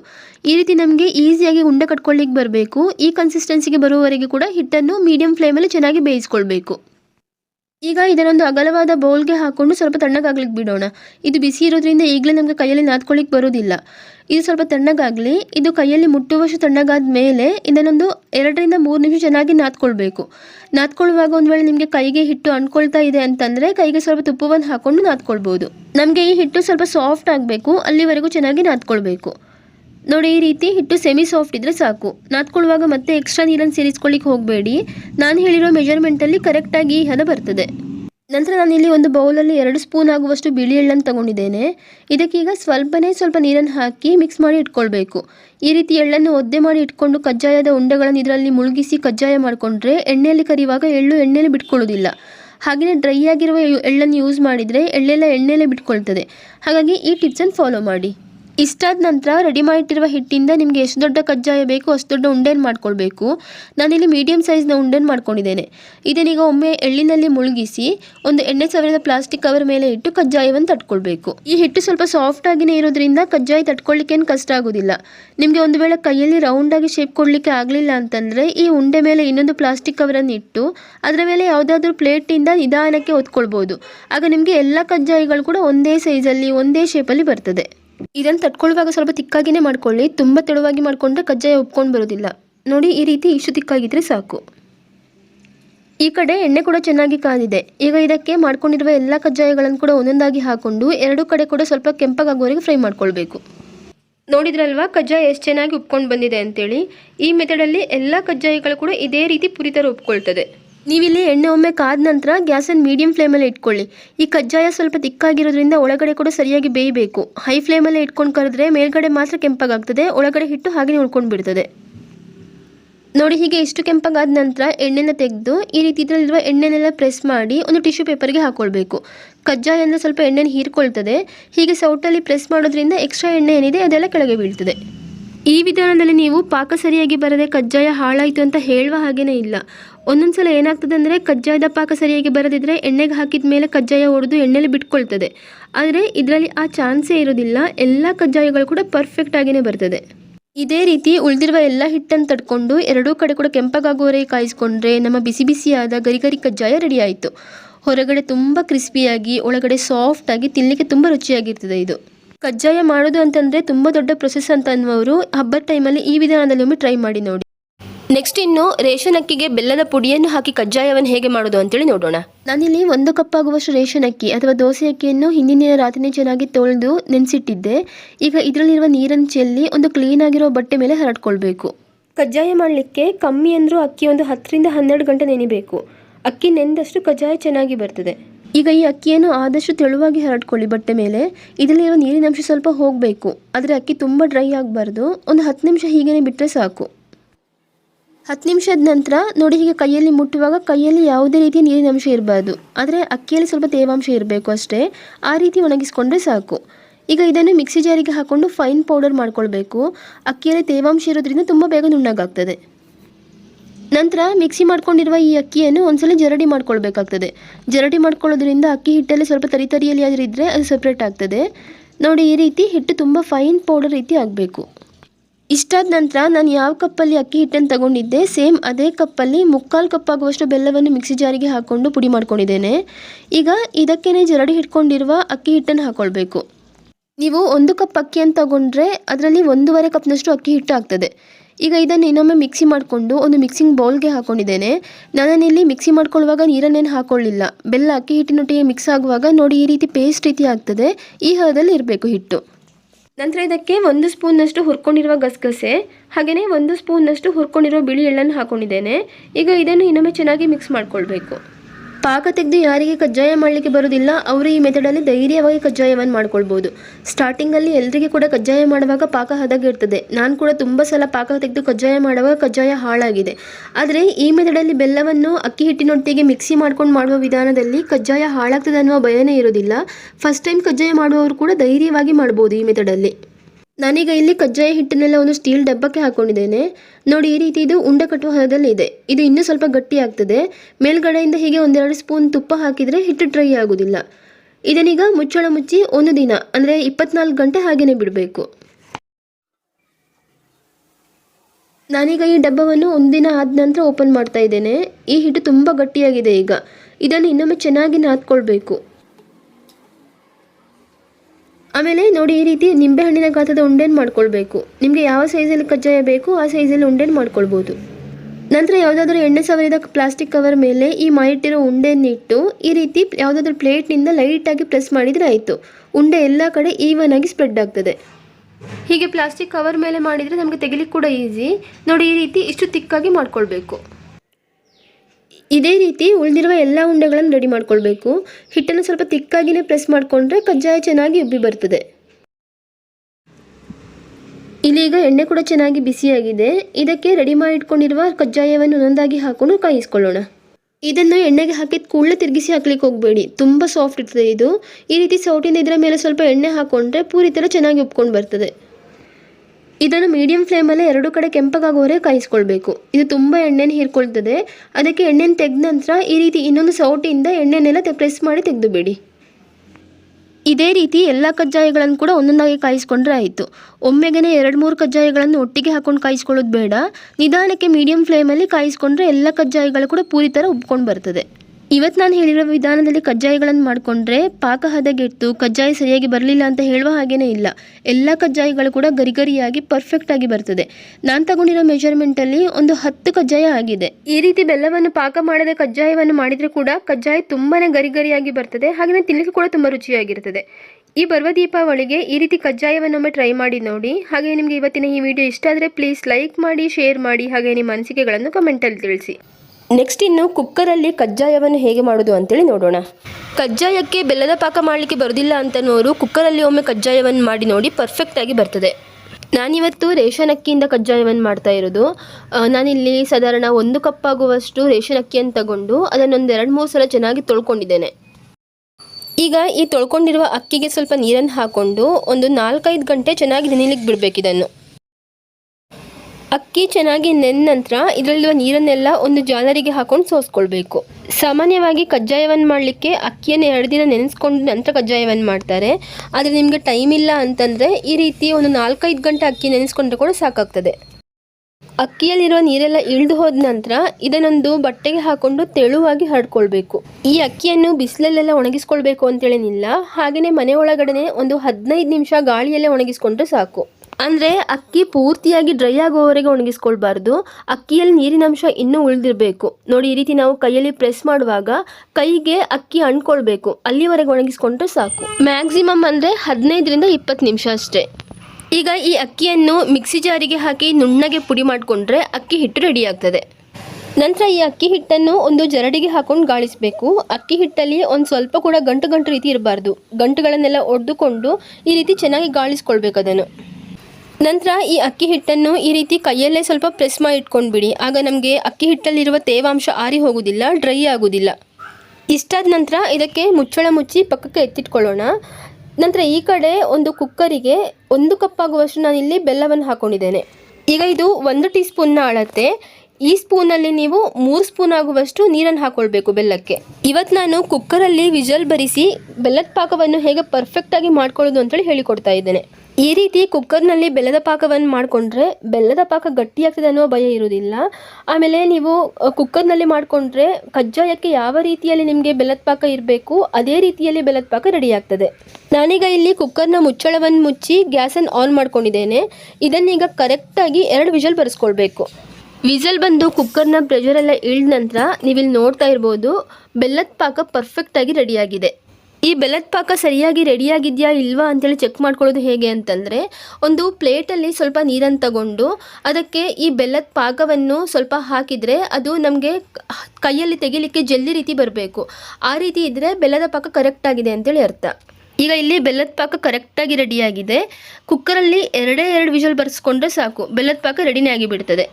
ಈ ರೀತಿ ನಮಗೆ ಈಸಿಯಾಗಿ ಉಂಡೆ ಕಟ್ಕೊಳ್ಳಿಕ್ಕೆ ಬರಬೇಕು. ಈ ಕನ್ಸಿಸ್ಟೆನ್ಸಿಗೆ ಬರುವವರೆಗೆ ಕೂಡ ಹಿಟ್ಟನ್ನು ಮೀಡಿಯಂ ಫ್ಲೇಮಲ್ಲಿ ಚೆನ್ನಾಗಿ ಬೇಯಿಸ್ಕೊಳ್ಬೇಕು. ಈಗ ಇದನ್ನೊಂದು ಅಗಲವಾದ ಬೌಲ್ಗೆ ಹಾಕೊಂಡು ಸ್ವಲ್ಪ ತಣ್ಣಗಾಗ್ಲಿಕ್ಕೆ ಬಿಡೋಣ. ಇದು ಬಿಸಿ ಇರೋದ್ರಿಂದ ಈಗಲೇ ನಮಗೆ ಕೈಯಲ್ಲಿ ನಾದ್ಕೊಳ್ಳಿಕ್ಕೆ ಬರೋದಿಲ್ಲ. ಇದು ಸ್ವಲ್ಪ ತಣ್ಣಗಾಗಲಿ, ಇದು ಕೈಯಲ್ಲಿ ಮುಟ್ಟುವಷ್ಟು ತಣ್ಣಗಾದ ಮೇಲೆ ಇದನ್ನೊಂದು ಎರಡರಿಂದ ಮೂರು ನಿಮಿಷ ಚೆನ್ನಾಗಿ ನಾದ್ಕೊಳ್ಬೇಕು. ನಾದ್ಕೊಳ್ಳುವಾಗ ಒಂದು ವೇಳೆ ನಿಮಗೆ ಕೈಗೆ ಹಿಟ್ಟು ಅಂಟ್ಕೊಳ್ತಾ ಇದೆ ಅಂತಂದರೆ ಕೈಗೆ ಸ್ವಲ್ಪ ತುಪ್ಪವನ್ನು ಹಾಕೊಂಡು ನಾದ್ಕೊಳ್ಬೋದು. ನಮಗೆ ಈ ಹಿಟ್ಟು ಸ್ವಲ್ಪ ಸಾಫ್ಟ್ ಆಗಬೇಕು, ಅಲ್ಲಿವರೆಗೂ ಚೆನ್ನಾಗಿ ನಾದ್ಕೊಳ್ಬೇಕು. ನೋಡಿ, ಈ ರೀತಿ ಹಿಟ್ಟು ಸೆಮಿ ಸಾಫ್ಟ್ ಇದ್ದರೆ ಸಾಕು. ನಾದ್ಕೊಳ್ಳುವಾಗ ಮತ್ತೆ ಎಕ್ಸ್ಟ್ರಾ ನೀರನ್ನು ಸೇರಿಸ್ಕೊಳ್ಳಿಕ್ಕೆ ಹೋಗಬೇಡಿ. ನಾನು ಹೇಳಿರೋ ಮೆಜರ್ಮೆಂಟಲ್ಲಿ ಕರೆಕ್ಟಾಗಿ ಹದ ಬರ್ತದೆ. ನಂತರ ನಾನಿಲ್ಲಿ ಒಂದು ಬೌಲಲ್ಲಿ ಎರಡು ಸ್ಪೂನ್ ಆಗುವಷ್ಟು ಬಿಳಿ ಎಳ್ಳನ್ನು ತಗೊಂಡಿದ್ದೇನೆ. ಇದಕ್ಕೀಗ ಸ್ವಲ್ಪನೇ ಸ್ವಲ್ಪ ನೀರನ್ನು ಹಾಕಿ ಮಿಕ್ಸ್ ಮಾಡಿ ಇಟ್ಕೊಳ್ಬೇಕು. ಈ ರೀತಿ ಎಳ್ಳನ್ನು ಒದ್ದೆ ಮಾಡಿ ಇಟ್ಕೊಂಡು ಕಜ್ಜಾಯದ ಉಂಡೆಗಳನ್ನು ಇದರಲ್ಲಿ ಮುಳುಗಿಸಿ ಕಜ್ಜಾಯ ಮಾಡಿಕೊಂಡ್ರೆ ಎಣ್ಣೆಯಲ್ಲಿ ಕರಿಯುವಾಗ ಎಳ್ಳು ಎಣ್ಣೆಯಲ್ಲಿ ಬಿಟ್ಕೊಳ್ಳೋದಿಲ್ಲ ಹಾಗೆಯೇ ಡ್ರೈ ಆಗಿರುವ ಎಳ್ಳನ್ನು ಯೂಸ್ ಮಾಡಿದರೆ ಎಳ್ಳೆಲ್ಲ ಎಣ್ಣೆಯಲ್ಲೇ ಬಿಟ್ಕೊಳ್ತದೆ. ಹಾಗಾಗಿ ಈ ಟಿಪ್ಸನ್ನು ಫಾಲೋ ಮಾಡಿ. ಇಷ್ಟಾದ ನಂತರ ರೆಡಿ ಮಾಡಿಟ್ಟಿರುವ ಹಿಟ್ಟಿಂದ ನಿಮಗೆ ಎಷ್ಟು ದೊಡ್ಡ ಕಜ್ಜಾಯ ಬೇಕು ಅಷ್ಟು ದೊಡ್ಡ ಉಂಡೆಯನ್ನು ಮಾಡ್ಕೊಳ್ಬೇಕು. ನಾನಿಲ್ಲಿ ಮೀಡಿಯಮ್ ಸೈಜ್ನ ಉಂಡೆಯನ್ನು ಮಾಡ್ಕೊಂಡಿದ್ದೇನೆ. ಇದನ್ನೀಗ ಒಮ್ಮೆ ಎಳ್ಳಿನಲ್ಲಿ ಮುಳುಗಿಸಿ ಒಂದು ಎಣ್ಣೆ ಸವರಿದ ಪ್ಲಾಸ್ಟಿಕ್ ಕವರ್ ಮೇಲೆ ಇಟ್ಟು ಕಜ್ಜಾಯವನ್ನು ತಟ್ಕೊಳ್ಬೇಕು. ಈ ಹಿಟ್ಟು ಸ್ವಲ್ಪ ಸಾಫ್ಟ್ ಆಗಿನೇ ಇರೋದ್ರಿಂದ ಕಜ್ಜಾಯ ತಟ್ಕೊಳ್ಳಿಕ್ಕೇನು ಕಷ್ಟ ಆಗೋದಿಲ್ಲ. ನಿಮಗೆ ಒಂದು ವೇಳೆ ಕೈಯಲ್ಲಿ ರೌಂಡಾಗಿ ಶೇಪ್ ಕೊಡಲಿಕ್ಕೆ ಆಗಲಿಲ್ಲ ಅಂತಂದರೆ ಈ ಉಂಡೆ ಮೇಲೆ ಇನ್ನೊಂದು ಪ್ಲಾಸ್ಟಿಕ್ ಕವರನ್ನು ಇಟ್ಟು ಅದರ ಮೇಲೆ ಯಾವುದಾದ್ರೂ ಪ್ಲೇಟಿಂದ ನಿಧಾನಕ್ಕೆ ಒತ್ಕೊಳ್ಬೋದು ಆಗ ನಿಮಗೆ ಎಲ್ಲ ಕಜ್ಜಾಯಗಳು ಕೂಡ ಒಂದೇ ಸೈಜಲ್ಲಿ ಒಂದೇ ಶೇಪಲ್ಲಿ ಬರ್ತದೆ. ಇದನ್ನು ತಟ್ಕೊಳ್ಳುವಾಗ ಸ್ವಲ್ಪ ತಿಕ್ಕಾಗಿನೇ ಮಾಡ್ಕೊಳ್ಳಿ. ತುಂಬ ತೆಳುವಾಗಿ ಮಾಡಿಕೊಂಡ್ರೆ ಕಜ್ಜಾಯ ಒಪ್ಕೊಂಡು ಬರೋದಿಲ್ಲ ನೋಡಿ, ಈ ರೀತಿ ಇಷ್ಟು ತಿಕ್ಕಾಗಿದ್ರೆ ಸಾಕು. ಈ ಕಡೆ ಎಣ್ಣೆ ಕೂಡ ಚೆನ್ನಾಗಿ ಕಾದಿದೆ. ಈಗ ಇದಕ್ಕೆ ಮಾಡ್ಕೊಂಡಿರುವ ಎಲ್ಲ ಕಜ್ಜಾಯಗಳನ್ನು ಕೂಡ ಒಂದೊಂದಾಗಿ ಹಾಕೊಂಡು, ಎರಡು ಕಡೆ ಕೂಡ ಸ್ವಲ್ಪ ಕೆಂಪಾಗುವವರೆಗೆ ಫ್ರೈ ಮಾಡ್ಕೊಳ್ಬೇಕು. ನೋಡಿದ್ರಲ್ವಾ, ಕಜ್ಜಾಯ ಎಷ್ಟು ಚೆನ್ನಾಗಿ ಉಪ್ಕೊಂಡು ಬಂದಿದೆ ಅಂತೇಳಿ? ಈ ಮೆಥಡಲ್ಲಿ ಎಲ್ಲ ಕಜ್ಜಾಯಗಳು ಕೂಡ ಇದೇ ರೀತಿ ಪುರಿತರ ಉಪ್ಕೊಳ್ತದೆ. ನೀವಿಲ್ಲಿ ಎಣ್ಣೆ ಒಮ್ಮೆ ಕಾದ ನಂತರ ಗ್ಯಾಸನ್ನು ಮೀಡಿಯಂ ಫ್ಲೇಮಲ್ಲಿ ಇಟ್ಕೊಳ್ಳಿ. ಈ ಕಜ್ಜಾಯ ಸ್ವಲ್ಪ ತಿಕ್ಕಾಗಿರೋದ್ರಿಂದ ಒಳಗಡೆ ಕೂಡ ಸರಿಯಾಗಿ ಬೇಯಬೇಕು. ಹೈ ಫ್ಲೇಮಲ್ಲಿ ಇಟ್ಕೊಂಡು ಕರೆದ್ರೆ ಮೇಲ್ಗಡೆ ಮಾತ್ರ ಕೆಂಪಾಗ್ತದೆ, ಒಳಗಡೆ ಹಿಟ್ಟು ಹಾಗೆ ಉಳ್ಕೊಂಡು ಬಿಡ್ತದೆ. ನೋಡಿ, ಹೀಗೆ ಇಷ್ಟು ಕೆಂಪಾಗಾದ ನಂತರ ಎಣ್ಣೆನ ತೆಗೆದು ಈ ರೀತಿ ಇದರಲ್ಲಿರುವ ಎಣ್ಣೆನೆಲ್ಲ ಪ್ರೆಸ್ ಮಾಡಿ ಒಂದು ಟಿಶ್ಯೂ ಪೇಪರ್ಗೆ ಹಾಕ್ಕೊಳ್ಬೇಕು ಕಜ್ಜಾಯ ಅಂದರೆ ಸ್ವಲ್ಪ ಎಣ್ಣೆನ ಹೀರ್ಕೊಳ್ತದೆ. ಹೀಗೆ ಸೌಟಲ್ಲಿ ಪ್ರೆಸ್ ಮಾಡೋದ್ರಿಂದ ಎಕ್ಸ್ಟ್ರಾ ಎಣ್ಣೆ ಏನಿದೆ ಅದೆಲ್ಲ ಕೆಳಗೆ ಬೀಳ್ತದೆ. ಈ ವಿಧಾನದಲ್ಲಿ ನೀವು ಪಾಕ ಸರಿಯಾಗಿ ಬರದೆ ಕಜ್ಜಾಯ ಹಾಳಾಯಿತು ಅಂತ ಹೇಳುವ ಹಾಗೇನೇ ಇಲ್ಲ. ಒಂದೊಂದು ಸಲ ಏನಾಗ್ತದೆ ಅಂದರೆ ಕಜ್ಜಾಯದ ಪಾಕ ಸರಿಯಾಗಿ ಬರದಿದ್ದರೆ ಎಣ್ಣೆಗೆ ಹಾಕಿದ ಮೇಲೆ ಕಜ್ಜಾಯ ಒಡೆದು ಎಣ್ಣೆಲಿ ಬಿಟ್ಕೊಳ್ತದೆ. ಆದರೆ ಇದರಲ್ಲಿ ಆ ಚಾನ್ಸೇ ಇರೋದಿಲ್ಲ. ಎಲ್ಲ ಕಜ್ಜಾಯಗಳು ಕೂಡ ಪರ್ಫೆಕ್ಟ್ ಆಗಿಯೇ ಬರ್ತದೆ. ಇದೇ ರೀತಿ ಉಳಿದಿರುವ ಎಲ್ಲ ಹಿಟ್ಟನ್ನು ತಡ್ಕೊಂಡು ಎರಡೂ ಕಡೆ ಕೂಡ ಕೆಂಪಗಾಗುವವರೆಗೆ ಕಾಯಿಸ್ಕೊಂಡ್ರೆ ನಮ್ಮ ಬಿಸಿ ಬಿಸಿಯಾದ ಗರಿಗರಿ ಗರಿ ಕಜ್ಜಾಯ ರೆಡಿ ಆಯಿತು ಹೊರಗಡೆ ತುಂಬ ಕ್ರಿಸ್ಪಿಯಾಗಿ, ಒಳಗಡೆ ಸಾಫ್ಟಾಗಿ ತಿನ್ನಲಿಕ್ಕೆ ತುಂಬ ರುಚಿಯಾಗಿರ್ತದೆ ಇದು. ಕಜ್ಜಾಯ ಮಾಡೋದು ಅಂತಂದರೆ ತುಂಬ ದೊಡ್ಡ ಪ್ರೊಸೆಸ್ ಅಂತ ಅನ್ನುವರು ಹಬ್ಬದ ಟೈಮಲ್ಲಿ ಈ ವಿಧಾನದಲ್ಲಿ ಒಮ್ಮೆ ಟ್ರೈ ಮಾಡಿ ನೋಡಿ. ನೆಕ್ಸ್ಟ್ ಇನ್ನು ರೇಷನ್ ಅಕ್ಕಿಗೆ ಬೆಲ್ಲದ ಪುಡಿಯನ್ನು ಹಾಕಿ ಕಜ್ಜಾಯವನ್ನು ಹೇಗೆ ಮಾಡೋದು ಅಂತೇಳಿ ನೋಡೋಣ. ನಾನಿಲ್ಲಿ ಒಂದು ಕಪ್ ಆಗುವಷ್ಟು ರೇಷನ್ ಅಕ್ಕಿ ಅಥವಾ ದೋಸೆ ಅಕ್ಕಿಯನ್ನು ಹಿಂದಿನ ದಿನ ರಾತ್ರಿನೇ ಚೆನ್ನಾಗಿ ತೊಳೆದು ನೆನೆಸಿಟ್ಟಿದ್ದೆ. ಈಗ ಇದರಲ್ಲಿರುವ ನೀರನ್ನು ಚೆಲ್ಲಿ ಒಂದು ಕ್ಲೀನ್ ಆಗಿರೋ ಬಟ್ಟೆ ಮೇಲೆ ಹರಡ್ಕೊಳ್ಬೇಕು. ಕಜ್ಜಾಯ ಮಾಡಲಿಕ್ಕೆ ಕಮ್ಮಿ ಅಂದರೂ ಅಕ್ಕಿ ಒಂದು ಹತ್ತರಿಂದ ಹನ್ನೆರಡು ಗಂಟೆ ನೆನಿಬೇಕು. ಅಕ್ಕಿ ನೆಂದಷ್ಟು ಕಜ್ಜಾಯ ಚೆನ್ನಾಗಿ ಬರ್ತದೆ. ಈಗ ಈ ಅಕ್ಕಿಯನ್ನು ಆದಷ್ಟು ತೆಳುವಾಗಿ ಹರಡ್ಕೊಳ್ಳಿ ಬಟ್ಟೆ ಮೇಲೆ. ಇದರಲ್ಲಿರುವ ನೀರಿನ ಅಂಶ ಸ್ವಲ್ಪ ಹೋಗಬೇಕು. ಆದರೆ ಅಕ್ಕಿ ತುಂಬ ಡ್ರೈ ಆಗಬಾರ್ದು. ಒಂದು ಹತ್ತು ನಿಮಿಷ ಹೀಗೇ ಬಿಟ್ಟರೆ ಸಾಕು. ಹತ್ತು ನಿಮಿಷದ ನಂತರ ನೋಡಿ ಹೀಗೆ ಕೈಯಲ್ಲಿ ಮುಟ್ಟುವಾಗ ಕೈಯಲ್ಲಿ ಯಾವುದೇ ರೀತಿಯ ನೀರಿನ ಅಂಶ ಇರಬಾರ್ದು. ಆದರೆ ಅಕ್ಕಿಯಲ್ಲಿ ಸ್ವಲ್ಪ ತೇವಾಂಶ ಇರಬೇಕು ಅಷ್ಟೇ. ಆ ರೀತಿ ಒಣಗಿಸ್ಕೊಂಡ್ರೆ ಸಾಕು. ಈಗ ಇದನ್ನು ಮಿಕ್ಸಿ ಜಾರಿಗೆ ಹಾಕ್ಕೊಂಡು ಫೈನ್ ಪೌಡರ್ ಮಾಡ್ಕೊಳ್ಬೇಕು. ಅಕ್ಕಿಯಲ್ಲಿ ತೇವಾಂಶ ಇರೋದ್ರಿಂದ ತುಂಬ ಬೇಗ ನುಣ್ಣಗಾಗ್ತದೆ. ನಂತರ ಮಿಕ್ಸಿ ಮಾಡ್ಕೊಂಡಿರುವ ಈ ಅಕ್ಕಿಯನ್ನು ಒಂದ್ಸಲ ಜರಡಿ ಮಾಡ್ಕೊಳ್ಬೇಕಾಗ್ತದೆ. ಜರಡಿ ಮಾಡ್ಕೊಳ್ಳೋದ್ರಿಂದ ಅಕ್ಕಿ ಹಿಟ್ಟಲ್ಲಿ ಸ್ವಲ್ಪ ತರಿ ತರಿಯಲ್ಲಿ ಆದರೂ ಇದ್ದರೆ ಅದು ಸಪ್ರೇಟ್ ಆಗ್ತದೆ. ನೋಡಿ ಈ ರೀತಿ ಹಿಟ್ಟು ತುಂಬ ಫೈನ್ ಪೌಡರ್ ರೀತಿ ಆಗಬೇಕು. ಇಷ್ಟಾದ ನಂತರ ನಾನು ಯಾವ ಕಪ್ಪಲ್ಲಿ ಅಕ್ಕಿ ಹಿಟ್ಟನ್ನು ತಗೊಂಡಿದ್ದೆ, ಸೇಮ್ ಅದೇ ಕಪ್ಪಲ್ಲಿ ಮುಕ್ಕಾಲು ಕಪ್ಪಾಗುವಷ್ಟು ಬೆಲ್ಲವನ್ನು ಮಿಕ್ಸಿ ಜಾರಿಗೆ ಹಾಕ್ಕೊಂಡು ಪುಡಿ ಮಾಡ್ಕೊಂಡಿದ್ದೇನೆ. ಈಗ ಇದಕ್ಕೇನೆ ಜರಡಿ ಹಿಡ್ಕೊಂಡಿರುವ ಅಕ್ಕಿ ಹಿಟ್ಟನ್ನು ಹಾಕ್ಕೊಳ್ಬೇಕು ನೀವು ಒಂದು ಕಪ್ ಅಕ್ಕಿಯನ್ನು ತಗೊಂಡ್ರೆ ಅದರಲ್ಲಿ ಒಂದೂವರೆ ಕಪ್ನಷ್ಟು ಅಕ್ಕಿ ಹಿಟ್ಟು ಆಗ್ತದೆ. ಈಗ ಇದನ್ನು ಇನ್ನೊಮ್ಮೆ ಮಿಕ್ಸಿ ಮಾಡಿಕೊಂಡು ಒಂದು ಮಿಕ್ಸಿಂಗ್ ಬೌಲ್ಗೆ ಹಾಕೊಂಡಿದ್ದೇನೆ. ಇಲ್ಲಿ ಮಿಕ್ಸಿ ಮಾಡ್ಕೊಳ್ಳುವಾಗ ನೀರನ್ನೇನು ಹಾಕ್ಕೊಳ್ಳಿಲ್ಲ ಬೆಲ್ಲ ಅಕ್ಕಿ ಹಿಟ್ಟಿನೊಟ್ಟಿಗೆ ಮಿಕ್ಸ್ ಆಗುವಾಗ ನೋಡಿ ಈ ರೀತಿ ಪೇಸ್ಟ್ ರೀತಿ ಆಗ್ತದೆ. ಈ ಹದದಲ್ಲಿ ಇರಬೇಕು ಹಿಟ್ಟು. ನಂತರ ಇದಕ್ಕೆ ಒಂದು ಸ್ಪೂನ್ನಷ್ಟು ಹುರ್ಕೊಂಡಿರುವ ಗಸಗಸೆ ಹಾಗೆಯೇ ಒಂದು ಸ್ಪೂನ್ನಷ್ಟು ಹುರ್ಕೊಂಡಿರೋ ಬಿಳಿ ಎಳ್ಳನ್ನು ಹಾಕೊಂಡಿದ್ದೇನೆ. ಈಗ ಇದನ್ನು ಇನ್ನೊಮ್ಮೆ ಚೆನ್ನಾಗಿ ಮಿಕ್ಸ್ ಮಾಡ್ಕೊಳ್ಬೇಕು. ಪಾಕ ತೆಗೆದು ಯಾರಿಗೆ ಕಜ್ಜಾಯ ಮಾಡಲಿಕ್ಕೆ ಬರೋದಿಲ್ಲ ಅವರು ಈ ಮೆಥಡಲ್ಲಿ ಧೈರ್ಯವಾಗಿ ಕಜ್ಜಾಯವನ್ನು ಮಾಡ್ಕೊಳ್ಬೋದು. ಸ್ಟಾರ್ಟಿಂಗಲ್ಲಿ ಎಲ್ಲರಿಗೆ ಕೂಡ ಕಜ್ಜಾಯ ಮಾಡುವಾಗ ಪಾಕ ಹದಗಿರ್ತದೆ ನಾನು ಕೂಡ ತುಂಬ ಸಲ ಪಾಕ ತೆಗೆದು ಕಜ್ಜಾಯ ಮಾಡುವಾಗ ಕಜ್ಜಾಯ ಹಾಳಾಗಿದೆ. ಆದರೆ ಈ ಮೆಥಡಲ್ಲಿ ಬೆಲ್ಲವನ್ನು ಅಕ್ಕಿ ಹಿಟ್ಟಿನೊಟ್ಟಿಗೆ ಮಿಕ್ಸಿ ಮಾಡ್ಕೊಂಡು ಮಾಡುವ ವಿಧಾನದಲ್ಲಿ ಕಜ್ಜಾಯ ಹಾಳಾಗ್ತದೆ ಅನ್ನುವ ಭಯನೇ ಇರೋದಿಲ್ಲ ಫಸ್ಟ್ ಟೈಮ್ ಕಜ್ಜಾಯ ಮಾಡುವವರು ಕೂಡ ಧೈರ್ಯವಾಗಿ ಮಾಡ್ಬೋದು ಈ ಮೆಥಡಲ್ಲಿ. ನಾನೀಗ ಇಲ್ಲಿ ಕಜ್ಜಾಯ ಹಿಟ್ಟನ್ನೆಲ್ಲ ಒಂದು ಸ್ಟೀಲ್ ಡಬ್ಬಕ್ಕೆ ಹಾಕೊಂಡಿದ್ದೇನೆ. ನೋಡಿ, ಈ ರೀತಿ ಇದು ಉಂಡೆ ಕಟ್ಟುವ ಹದದಲ್ಲಿ ಇದೆ. ಇದು ಇನ್ನೂ ಸ್ವಲ್ಪ ಗಟ್ಟಿ ಆಗ್ತದೆ. ಮೇಲ್ಗಡೆಯಿಂದ ಹೀಗೆ ಒಂದೆರಡು ಸ್ಪೂನ್ ತುಪ್ಪ ಹಾಕಿದರೆ ಹಿಟ್ಟು ಡ್ರೈ ಆಗೋದಿಲ್ಲ. ಇದನ್ನೀಗ ಮುಚ್ಚಳ ಮುಚ್ಚಿ ಒಂದು ದಿನ, ಅಂದರೆ ಇಪ್ಪತ್ನಾಲ್ಕು ಗಂಟೆ ಹಾಗೆಯೇ ಬಿಡಬೇಕು. ನಾನೀಗ ಈ ಡಬ್ಬವನ್ನು ಒಂದಿನ ಆದ ನಂತರ ಓಪನ್ ಮಾಡ್ತಾ ಇದ್ದೇನೆ. ಈ ಹಿಟ್ಟು ತುಂಬ ಗಟ್ಟಿಯಾಗಿದೆ ಈಗ. ಇದನ್ನು ಇನ್ನೊಮ್ಮೆ ಚೆನ್ನಾಗಿ ನಾದ್ಕೊಳ್ಬೇಕು. ಆಮೇಲೆ ನೋಡಿ ಈ ರೀತಿ ನಿಂಬೆಹಣ್ಣಿನ ಗಾತ್ರದ ಉಂಡೆನ ಮಾಡ್ಕೊಳ್ಬೇಕು. ನಿಮಗೆ ಯಾವ ಸೈಜಲ್ಲಿ ಕಜ್ಜಾಯ ಬೇಕು ಆ ಸೈಜಲ್ಲಿ ಉಂಡೆನ ಮಾಡ್ಕೊಳ್ಬೋದು. ನಂತರ ಯಾವುದಾದ್ರೂ ಎಣ್ಣೆ ಸವರಿದ ಪ್ಲಾಸ್ಟಿಕ್ ಕವರ್ ಮೇಲೆ ಈ ಮಾಡಿಟ್ಟಿರೋ ಉಂಡೆಯನ್ನಿಟ್ಟು ಈ ರೀತಿ ಯಾವುದಾದ್ರೂ ಪ್ಲೇಟ್ನಿಂದ ಲೈಟಾಗಿ ಪ್ರೆಸ್ ಮಾಡಿದರೆ ಆಯಿತು. ಉಂಡೆ ಎಲ್ಲ ಕಡೆ ಈವನ್ ಆಗಿ ಸ್ಪ್ರೆಡ್ ಆಗ್ತದೆ. ಹೀಗೆ ಪ್ಲಾಸ್ಟಿಕ್ ಕವರ್ ಮೇಲೆ ಮಾಡಿದರೆ ನಮಗೆ ತೆಗಿಲಿಕ್ಕೆ ಕೂಡ ಈಸಿ. ನೋಡಿ ಈ ರೀತಿ ಇಷ್ಟು ತಿಕ್ಕಾಗಿ ಮಾಡ್ಕೊಳ್ಬೇಕು. ಇದೇ ರೀತಿ ಉಳಿದಿರುವ ಎಲ್ಲ ಉಂಡೆಗಳನ್ನು ರೆಡಿ ಮಾಡ್ಕೊಳ್ಬೇಕು. ಹಿಟ್ಟನ್ನು ಸ್ವಲ್ಪ ತಿಕ್ಕಾಗಿನೇ ಪ್ರೆಸ್ ಮಾಡಿಕೊಂಡ್ರೆ ಕಜ್ಜಾಯ ಚೆನ್ನಾಗಿ ಉಬ್ಬಿ ಬರ್ತದೆ. ಇಲ್ಲೀಗ ಎಣ್ಣೆ ಕೂಡ ಚೆನ್ನಾಗಿ ಬಿಸಿಯಾಗಿದೆ. ಇದಕ್ಕೆ ರೆಡಿ ಮಾಡಿ ಇಟ್ಕೊಂಡಿರುವ ಕಜ್ಜಾಯವನ್ನು ಒಂದೊಂದಾಗಿ ಹಾಕೊಂಡು ಕಾಯಿಸ್ಕೊಳ್ಳೋಣ. ಇದನ್ನು ಎಣ್ಣೆಗೆ ಹಾಕಿದ ಕೂಡಲೇ ತಿರುಗಿಸಿ ಹಾಕ್ಲಿಕ್ಕೆ ಹೋಗಬೇಡಿ. ತುಂಬ ಸಾಫ್ಟ್ ಇರ್ತದೆ ಇದು. ಈ ರೀತಿ ಸೌಟಿಂದ ಇದರ ಮೇಲೆ ಸ್ವಲ್ಪ ಎಣ್ಣೆ ಹಾಕೊಂಡ್ರೆ ಪೂರಿ ಥರ ಚೆನ್ನಾಗಿ ಉಪ್ಕೊಂಡು ಬರ್ತದೆ. ಇದನ್ನು ಮೀಡಿಯಂ ಫ್ಲೇಮಲ್ಲೇ ಎರಡು ಕಡೆ ಕೆಂಪಗಾಗುವರೆ ಕಾಯಿಸ್ಕೊಳ್ಬೇಕು. ಇದು ತುಂಬ ಎಣ್ಣೆನ ಹೀರ್ಕೊಳ್ತದೆ. ಅದಕ್ಕೆ ಎಣ್ಣೆನ ತೆಗೆದ ನಂತರ ಈ ರೀತಿ ಇನ್ನೊಂದು ಸೌಟಿಯಿಂದ ಎಣ್ಣೆನೆಲ್ಲ ಪ್ರೆಸ್ ಮಾಡಿ ತೆಗೆದು ಬಿಡಿ ಇದೇ ರೀತಿ ಎಲ್ಲ ಕಜ್ಜಾಯಗಳನ್ನು ಕೂಡ ಒಂದೊಂದಾಗಿ ಕಾಯಿಸ್ಕೊಂಡ್ರೆ ಆಯಿತು. ಒಮ್ಮೆಗೆ ಎರಡು ಮೂರು ಕಜ್ಜಾಯಗಳನ್ನು ಒಟ್ಟಿಗೆ ಹಾಕೊಂಡು ಕಾಯಿಸ್ಕೊಳ್ಳೋದು ಬೇಡ. ನಿಧಾನಕ್ಕೆ ಮೀಡಿಯಂ ಫ್ಲೇಮಲ್ಲಿ ಕಾಯಿಸ್ಕೊಂಡ್ರೆ ಎಲ್ಲ ಕಜ್ಜಾಯಗಳು ಕೂಡ ಪೂರಿ ಥರ ಉಬ್ಕೊಂಡು ಬರ್ತದೆ. ಇವತ್ತು ನಾನು ಹೇಳಿರೋ ವಿಧಾನದಲ್ಲಿ ಕಜ್ಜಾಯಗಳನ್ನು ಮಾಡಿಕೊಂಡ್ರೆ ಪಾಕ ಹದಗೆಟ್ಟು ಕಜ್ಜಾಯ ಸರಿಯಾಗಿ ಬರಲಿಲ್ಲ ಅಂತ ಹೇಳುವ ಹಾಗೇನೇ ಇಲ್ಲ. ಎಲ್ಲ ಕಜ್ಜಾಯಗಳು ಕೂಡ ಗರಿಗರಿಯಾಗಿ ಪರ್ಫೆಕ್ಟಾಗಿ ಬರ್ತದೆ. ನಾನು ತಗೊಂಡಿರೋ ಮೆಜರ್ಮೆಂಟಲ್ಲಿ ಒಂದು ಹತ್ತು ಕಜ್ಜಾಯ ಆಗಿದೆ. ಈ ರೀತಿ ಬೆಲ್ಲವನ್ನು ಪಾಕ ಮಾಡದೆ ಕಜ್ಜಾಯವನ್ನು ಮಾಡಿದರೆ ಕೂಡ ಕಜ್ಜಾಯ ತುಂಬಾ ಗರಿಗರಿಯಾಗಿ ಬರ್ತದೆ ಹಾಗೆಯೇ ತಿನ್ನಲಿಕ್ಕೆ ಕೂಡ ತುಂಬ ರುಚಿಯಾಗಿರ್ತದೆ. ಈ ಬರುವ ದೀಪಾವಳಿಗೆ ಈ ರೀತಿ ಕಜ್ಜಾಯವನ್ನೊಮ್ಮೆ ಟ್ರೈ ಮಾಡಿ ನೋಡಿ. ಹಾಗೆ ನಿಮಗೆ ಇವತ್ತಿನ ಈ ವಿಡಿಯೋ ಇಷ್ಟ ಆದರೆ ಪ್ಲೀಸ್ ಲೈಕ್ ಮಾಡಿ ಶೇರ್ ಮಾಡಿ ಹಾಗೆ ನಿಮ್ಮ ಅನಿಸಿಕೆಗಳನ್ನು ಕಮೆಂಟಲ್ಲಿ ತಿಳಿಸಿ. ನೆಕ್ಸ್ಟ್ ಇನ್ನು ಕುಕ್ಕರಲ್ಲಿ ಕಜ್ಜಾಯವನ್ನು ಹೇಗೆ ಮಾಡೋದು ಅಂತೇಳಿ ನೋಡೋಣ. ಕಜ್ಜಾಯಕ್ಕೆ ಬೆಲ್ಲದ ಪಾಕ ಮಾಡಲಿಕ್ಕೆ ಬರೋದಿಲ್ಲ ಅಂತನೋರು ಕುಕ್ಕರಲ್ಲಿ ಒಮ್ಮೆ ಕಜ್ಜಾಯವನ್ನು ಮಾಡಿ ನೋಡಿ ಪರ್ಫೆಕ್ಟಾಗಿ ಬರ್ತದೆ. ನಾನಿವತ್ತು ರೇಷನ್ ಅಕ್ಕಿಯಿಂದ ಕಜ್ಜಾಯವನ್ನು ಮಾಡ್ತಾ ಇರೋದು. ನಾನಿಲ್ಲಿ ಸಾಧಾರಣ ಒಂದು ಕಪ್ ಆಗುವಷ್ಟು ರೇಷನ್ ಅಕ್ಕಿಯನ್ನು ತಗೊಂಡು ಅದನ್ನೊಂದು ಎರಡು ಮೂರು ಸಲ ಚೆನ್ನಾಗಿ ತೊಳ್ಕೊಂಡಿದ್ದೇನೆ. ಈಗ ಈ ತೊಳ್ಕೊಂಡಿರುವ ಅಕ್ಕಿಗೆ ಸ್ವಲ್ಪ ನೀರನ್ನು ಹಾಕ್ಕೊಂಡು ಒಂದು ನಾಲ್ಕೈದು ಗಂಟೆ ಚೆನ್ನಾಗಿ ನೆನೆಲಿಕ್ಕೆ ಬಿಡಬೇಕು ಇದನ್ನು. ಅಕ್ಕಿ ಚೆನ್ನಾಗಿ ನೆನ್ ನಂತರ ಇದರಲ್ಲಿರುವ ನೀರನ್ನೆಲ್ಲ ಒಂದು ಜಾಲರಿಗೆ ಹಾಕೊಂಡು ಸೋಸ್ಕೊಳ್ಬೇಕು. ಸಾಮಾನ್ಯವಾಗಿ ಕಜ್ಜಾಯವನ್ನು ಮಾಡಲಿಕ್ಕೆ ಅಕ್ಕಿಯನ್ನು ಎರಡು ದಿನ ನೆನೆಸ್ಕೊಂಡು ನಂತರ ಕಜ್ಜಾಯವನ್ನು ಮಾಡ್ತಾರೆ. ಆದರೆ ನಿಮಗೆ ಟೈಮ್ ಇಲ್ಲ ಅಂತಂದರೆ ಈ ರೀತಿ ಒಂದು ನಾಲ್ಕೈದು ಗಂಟೆ ಅಕ್ಕಿ ನೆನೆಸ್ಕೊಂಡ್ರೆ ಕೂಡ ಸಾಕಾಗ್ತದೆ. ಅಕ್ಕಿಯಲ್ಲಿರುವ ನೀರೆಲ್ಲ ಇಳಿದು ಹೋದ ನಂತರ ಇದನ್ನೊಂದು ಬಟ್ಟೆಗೆ ಹಾಕೊಂಡು ತೆಳುವಾಗಿ ಹರಡ್ಕೊಳ್ಬೇಕು. ಈ ಅಕ್ಕಿಯನ್ನು ಬಿಸಿಲಲ್ಲೆಲ್ಲ ಒಣಗಿಸ್ಕೊಳ್ಬೇಕು ಅಂತೇಳೇನಿಲ್ಲ. ಹಾಗೆಯೇ ಮನೆ ಒಳಗಡೆ ಒಂದು ಹದಿನೈದು ನಿಮಿಷ ಗಾಳಿಯಲ್ಲೇ ಒಣಗಿಸ್ಕೊಂಡ್ರೆ ಸಾಕು. ಅಂದರೆ ಅಕ್ಕಿ ಪೂರ್ತಿಯಾಗಿ ಡ್ರೈ ಆಗೋವರೆಗೆ ಒಣಗಿಸ್ಕೊಳ್ಬಾರ್ದು. ಅಕ್ಕಿಯಲ್ಲಿ ನೀರಿನಂಶ ಇನ್ನೂ ಉಳಿದಿರಬೇಕು. ನೋಡಿ, ಈ ರೀತಿ ನಾವು ಕೈಯಲ್ಲಿ ಪ್ರೆಸ್ ಮಾಡುವಾಗ ಕೈಗೆ ಅಕ್ಕಿ ಅಂಟ್ಕೊಳ್ಬೇಕು. ಅಲ್ಲಿವರೆಗೆ ಒಣಗಿಸ್ಕೊಂಡ್ರೆ ಸಾಕು. ಮ್ಯಾಕ್ಸಿಮಮ್ ಅಂದರೆ ಹದಿನೈದರಿಂದ ಇಪ್ಪತ್ತು ನಿಮಿಷ ಅಷ್ಟೇ. ಈಗ ಈ ಅಕ್ಕಿಯನ್ನು ಮಿಕ್ಸಿ ಜಾರಿಗೆ ಹಾಕಿ ನುಣ್ಣಗೆ ಪುಡಿ ಮಾಡಿಕೊಂಡ್ರೆ ಅಕ್ಕಿ ಹಿಟ್ಟು ರೆಡಿ ಆಗ್ತದೆ. ನಂತರ ಈ ಅಕ್ಕಿ ಹಿಟ್ಟನ್ನು ಒಂದು ಜರಡಿಗೆ ಹಾಕೊಂಡು ಗಾಳಿಸಬೇಕು. ಅಕ್ಕಿ ಹಿಟ್ಟಲ್ಲಿ ಒಂದು ಸ್ವಲ್ಪ ಕೂಡ ಗಂಟು ಗಂಟು ರೀತಿ ಇರಬಾರ್ದು. ಗಂಟುಗಳನ್ನೆಲ್ಲ ಒಡೆದುಕೊಂಡು ಈ ರೀತಿ ಚೆನ್ನಾಗಿ ಗಾಳಿಸ್ಕೊಳ್ಬೇಕು ಅದನ್ನು. ನಂತರ ಈ ಅಕ್ಕಿ ಹಿಟ್ಟನ್ನು ಈ ರೀತಿ ಕೈಯಲ್ಲೇ ಸ್ವಲ್ಪ ಪ್ರೆಸ್ ಮಾಡಿ ಇಟ್ಕೊಂಡ್ಬಿಡಿ ಆಗ ನಮಗೆ ಅಕ್ಕಿ ಹಿಟ್ಟಲ್ಲಿರುವ ತೇವಾಂಶ ಆರಿ ಹೋಗೋದಿಲ್ಲ, ಡ್ರೈ ಆಗೋದಿಲ್ಲ. ಇಷ್ಟಾದ ನಂತರ ಇದಕ್ಕೆ ಮುಚ್ಚಳ ಮುಚ್ಚಿ ಪಕ್ಕಕ್ಕೆ ಎತ್ತಿಟ್ಕೊಳ್ಳೋಣ. ನಂತರ ಈ ಕಡೆ ಒಂದು ಕುಕ್ಕರಿಗೆ ಒಂದು ಕಪ್ ಆಗುವಷ್ಟು ನಾನಿಲ್ಲಿ ಬೆಲ್ಲವನ್ನು ಹಾಕೊಂಡಿದ್ದೇನೆ. ಈಗ ಇದು ಒಂದು ಟೀ ಸ್ಪೂನ್ನ ಅಳತೆ. ಈ ಸ್ಪೂನಲ್ಲಿ ನೀವು ಮೂರು ಸ್ಪೂನ್ ಆಗುವಷ್ಟು ನೀರನ್ನು ಹಾಕೊಳ್ಬೇಕು ಬೆಲ್ಲಕ್ಕೆ. ಇವತ್ತು ನಾನು ಕುಕ್ಕರಲ್ಲಿ ವಿಜಲ್ ಬರಿಸಿ ಬೆಲ್ಲದ ಪಾಕವನ್ನು ಹೇಗೆ ಪರ್ಫೆಕ್ಟಾಗಿ ಮಾಡ್ಕೊಳ್ಳೋದು ಅಂತೇಳಿ ಹೇಳಿಕೊಡ್ತಾ ಇದ್ದೇನೆ. ಈ ರೀತಿ ಕುಕ್ಕರ್ನಲ್ಲಿ ಬೆಲ್ಲದ ಪಾಕವನ್ನು ಮಾಡಿಕೊಂಡ್ರೆ ಬೆಲ್ಲದ ಪಾಕ ಗಟ್ಟಿಯಾಗ್ತದೆ ಅನ್ನೋ ಭಯ ಇರೋದಿಲ್ಲ ಆಮೇಲೆ ನೀವು ಕುಕ್ಕರ್ನಲ್ಲಿ ಮಾಡಿಕೊಂಡ್ರೆ ಕಜ್ಜಾಯಕ್ಕೆ ಯಾವ ರೀತಿಯಲ್ಲಿ ನಿಮಗೆ ಬೆಲ್ಲದ ಪಾಕ ಇರಬೇಕು, ಅದೇ ರೀತಿಯಲ್ಲಿ ಬೆಲ್ಲದ ಪಾಕ ರೆಡಿ ಆಗ್ತದೆ ನಾನೀಗ ಇಲ್ಲಿ ಕುಕ್ಕರ್ನ ಮುಚ್ಚಳವನ್ನು ಮುಚ್ಚಿ ಗ್ಯಾಸನ್ನು ಆನ್ ಮಾಡ್ಕೊಂಡಿದ್ದೇನೆ. ಇದನ್ನೀಗ ಕರೆಕ್ಟಾಗಿ ಎರಡು ವಿಷಲ್ ಬರೆಸ್ಕೊಳ್ಬೇಕು. ವಿಸಲ್ ಬಂದು ಕುಕ್ಕರ್ನ ಪ್ರೆಷರೆಲ್ಲ ಇಳಿದ ನಂತರ ನೀವಿಲ್ಲಿ ನೋಡ್ತಾ ಇರ್ಬೋದು, ಬೆಲ್ಲದ ಪಾಕ ಪರ್ಫೆಕ್ಟಾಗಿ ರೆಡಿಯಾಗಿದೆ ಈ ಬೆಲ್ಲದ ಪಾಕ ಸರಿಯಾಗಿ ರೆಡಿಯಾಗಿದೆಯಾ ಇಲ್ವಾ ಅಂತೇಳಿ ಚೆಕ್ ಮಾಡ್ಕೊಳ್ಳೋದು ಹೇಗೆ ಅಂತಂದರೆ, ಒಂದು ಪ್ಲೇಟಲ್ಲಿ ಸ್ವಲ್ಪ ನೀರನ್ನು ತಗೊಂಡು ಅದಕ್ಕೆ ಈ ಬೆಲ್ಲದ ಪಾಕವನ್ನು ಸ್ವಲ್ಪ ಹಾಕಿದರೆ ಅದು ನಮಗೆ ಕೈಯಲ್ಲಿ ತೆಗಿಲಿಕ್ಕೆ ಜಲ್ದಿ ರೀತಿ ಬರಬೇಕು. ಆ ರೀತಿ ಇದ್ದರೆ ಬೆಲ್ಲದ ಪಾಕ ಕರೆಕ್ಟಾಗಿದೆ ಅಂತೇಳಿ ಅರ್ಥ. ಈಗ ಇಲ್ಲಿ ಬೆಲ್ಲದ ಪಾಕ ಕರೆಕ್ಟಾಗಿ ರೆಡಿಯಾಗಿದೆ ಕುಕ್ಕರಲ್ಲಿ ಎರಡೇ ಎರಡು ವಿಷಲ್ ಬರೆಸ್ಕೊಂಡ್ರೆ ಸಾಕು. ಬೆಲ್ಲದ ಪಾಕ ರೆಡಿನೇ ಆಗಿಬಿಡ್ತದೆ.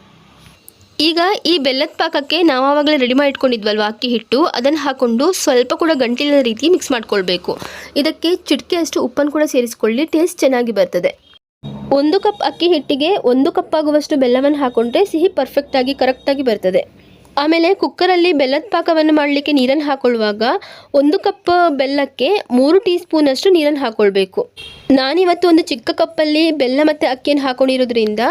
ಈಗ ಈ ಬೆಲ್ಲದ ಪಾಕಕ್ಕೆ ನಾವು ಆವಾಗಲೇ ರೆಡಿ ಮಾಡಿ ಇಟ್ಕೊಂಡಿದ್ವಲ್ವ ಅಕ್ಕಿ ಹಿಟ್ಟು, ಅದನ್ನು ಹಾಕೊಂಡು ಸ್ವಲ್ಪ ಕೂಡ ಗಂಟಿಲ್ಲದ ರೀತಿ ಮಿಕ್ಸ್ ಮಾಡ್ಕೊಳ್ಬೇಕು. ಇದಕ್ಕೆ ಚಿಟಿಕೆಯಷ್ಟು ಉಪ್ಪನ್ನು ಕೂಡ ಸೇರಿಸ್ಕೊಳ್ಳಿ ಟೇಸ್ಟ್ ಚೆನ್ನಾಗಿ ಬರ್ತದೆ. ಒಂದು ಕಪ್ ಅಕ್ಕಿ ಹಿಟ್ಟಿಗೆ ಒಂದು ಕಪ್ ಆಗುವಷ್ಟು ಬೆಲ್ಲವನ್ನು ಹಾಕೊಂಡ್ರೆ ಸಿಹಿ ಪರ್ಫೆಕ್ಟಾಗಿ ಕರೆಕ್ಟಾಗಿ ಬರ್ತದೆ. ಆಮೇಲೆ ಕುಕ್ಕರಲ್ಲಿ ಬೆಲ್ಲದ ಪಾಕವನ್ನು ಮಾಡಲಿಕ್ಕೆ ನೀರನ್ನು ಹಾಕೊಳ್ಳುವಾಗ ಒಂದು ಕಪ್ ಬೆಲ್ಲಕ್ಕೆ ಮೂರು ಟೀ ಸ್ಪೂನಷ್ಟು ನೀರನ್ನು ಹಾಕ್ಕೊಳ್ಬೇಕು ನಾನಿವತ್ತು ಒಂದು ಚಿಕ್ಕ ಕಪ್ಪಲ್ಲಿ ಬೆಲ್ಲ ಮತ್ತು ಅಕ್ಕಿಯನ್ನು ಹಾಕೊಂಡಿರೋದ್ರಿಂದ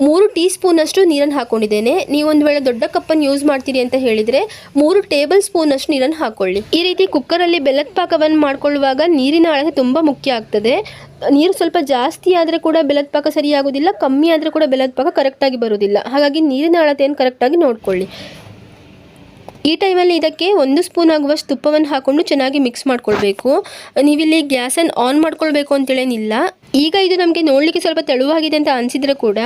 ಮೂರು ಟೀ ಸ್ಪೂನಷ್ಟು ನೀರನ್ನು ಹಾಕೊಂಡಿದ್ದೇನೆ. ನೀವು ಒಂದು ವೇಳೆ ದೊಡ್ಡ ಕಪ್ಪನ್ನು ಯೂಸ್ ಮಾಡ್ತೀರಿ ಅಂತ ಹೇಳಿದರೆ ಮೂರು ಟೇಬಲ್ ಸ್ಪೂನಷ್ಟು ನೀರನ್ನು ಹಾಕ್ಕೊಳ್ಳಿ ಈ ರೀತಿ ಕುಕ್ಕರಲ್ಲಿ ಬೆಲ್ಲದ ಪಾಕವನ್ನು ಮಾಡ್ಕೊಳ್ಳುವಾಗ ನೀರಿನ ಅಳತೆ ತುಂಬ ಮುಖ್ಯ ಆಗ್ತದೆ. ನೀರು ಸ್ವಲ್ಪ ಜಾಸ್ತಿ ಆದರೆ ಕೂಡ ಬೆಲ್ಲದ ಪಾಕ ಸರಿಯಾಗೋದಿಲ್ಲ ಕಮ್ಮಿ ಆದರೆ ಕೂಡ ಬೆಲ್ಲದ ಪಾಕ ಕರೆಕ್ಟಾಗಿ ಬರೋದಿಲ್ಲ ಹಾಗಾಗಿ ನೀರಿನ ಅಳತೆಯನ್ನು ಕರೆಕ್ಟಾಗಿ ನೋಡ್ಕೊಳ್ಳಿ. ಈ ಟೈಮಲ್ಲಿ ಇದಕ್ಕೆ ಒಂದು ಸ್ಪೂನ್ ಆಗುವಷ್ಟು ತುಪ್ಪವನ್ನು ಹಾಕ್ಕೊಂಡು ಚೆನ್ನಾಗಿ ಮಿಕ್ಸ್ ಮಾಡ್ಕೊಳ್ಬೇಕು. ನೀವಿಲ್ಲಿ ಗ್ಯಾಸನ್ನು ಆನ್ ಮಾಡ್ಕೊಳ್ಬೇಕು ಅಂತೇಳೇನಿಲ್ಲ. ಈಗ ಇದು ನಮಗೆ ನೋಡಲಿಕ್ಕೆ ಸ್ವಲ್ಪ ತೆಳುವಾಗಿದೆ ಅಂತ ಅನಿಸಿದರೆ ಕೂಡ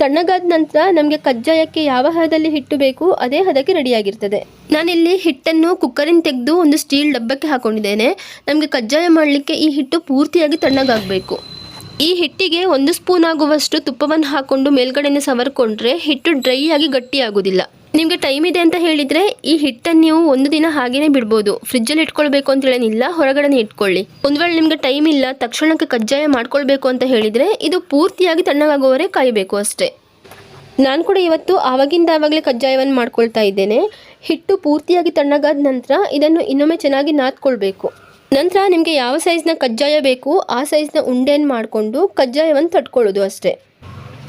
ತಣ್ಣಗಾದ ನಂತರ ನಮಗೆ ಕಜ್ಜಾಯಕ್ಕೆ ಯಾವ ಹದದಲ್ಲಿ ಹಿಟ್ಟು ಬೇಕು ಅದೇ ಹದಕ್ಕೆ ರೆಡಿಯಾಗಿರ್ತದೆ. ನಾನಿಲ್ಲಿ ಹಿಟ್ಟನ್ನು ಕುಕ್ಕರಿನ ತೆಗೆದು ಒಂದು ಸ್ಟೀಲ್ ಡಬ್ಬಕ್ಕೆ ಹಾಕೊಂಡಿದ್ದೇನೆ. ನಮಗೆ ಕಜ್ಜಾಯ ಮಾಡಲಿಕ್ಕೆ ಈ ಹಿಟ್ಟು ಪೂರ್ತಿಯಾಗಿ ತಣ್ಣಗಾಗಬೇಕು. ಈ ಹಿಟ್ಟಿಗೆ ಒಂದು ಸ್ಪೂನ್ ಆಗುವಷ್ಟು ತುಪ್ಪವನ್ನು ಹಾಕ್ಕೊಂಡು ಮೇಲ್ಗಡೆಯಿಂದ ಸವರ್ಕೊಂಡ್ರೆ ಹಿಟ್ಟು ಡ್ರೈ ಆಗಿ ನಿಮಗೆ ಟೈಮ್ ಇದೆ ಅಂತ ಹೇಳಿದರೆ ಈ ಹಿಟ್ಟನ್ನು ನೀವು ಒಂದು ದಿನ ಹಾಗೇನೆ ಬಿಡ್ಬೋದು. ಫ್ರಿಜ್ಜಲ್ಲಿ ಇಟ್ಕೊಳ್ಬೇಕು ಅಂತ ಹೇಳೇನಿಲ್ಲ ಹೊರಗಡೆನೇ ಇಟ್ಕೊಳ್ಳಿ. ಒಂದು ವೇಳೆ ನಿಮಗೆ ಟೈಮ್ ಇಲ್ಲ, ತಕ್ಷಣಕ್ಕೆ ಕಜ್ಜಾಯ ಮಾಡ್ಕೊಳ್ಬೇಕು ಅಂತ ಹೇಳಿದರೆ ಇದು ಪೂರ್ತಿಯಾಗಿ ತಣ್ಣಗಾಗುವವರೇ ಕಾಯಬೇಕು ಅಷ್ಟೇ. ನಾನು ಕೂಡ ಇವತ್ತು ಆವಾಗಿಂದ ಆವಾಗಲೇ ಕಜ್ಜಾಯವನ್ನು ಮಾಡ್ಕೊಳ್ತಾ ಇದ್ದೇನೆ. ಹಿಟ್ಟು ಪೂರ್ತಿಯಾಗಿ ತಣ್ಣಗಾದ ನಂತರ ಇದನ್ನು ಇನ್ನೊಮ್ಮೆ ಚೆನ್ನಾಗಿ ನಾದ್ಕೊಳ್ಬೇಕು. ನಂತರ ನಿಮಗೆ ಯಾವ ಸೈಜ್ನ ಕಜ್ಜಾಯ ಬೇಕು, ಆ ಸೈಜ್ನ ಉಂಡೆಯನ್ನು ಮಾಡಿಕೊಂಡು ಕಜ್ಜಾಯವನ್ನು ತಟ್ಕೊಳ್ಳೋದು ಅಷ್ಟೇ.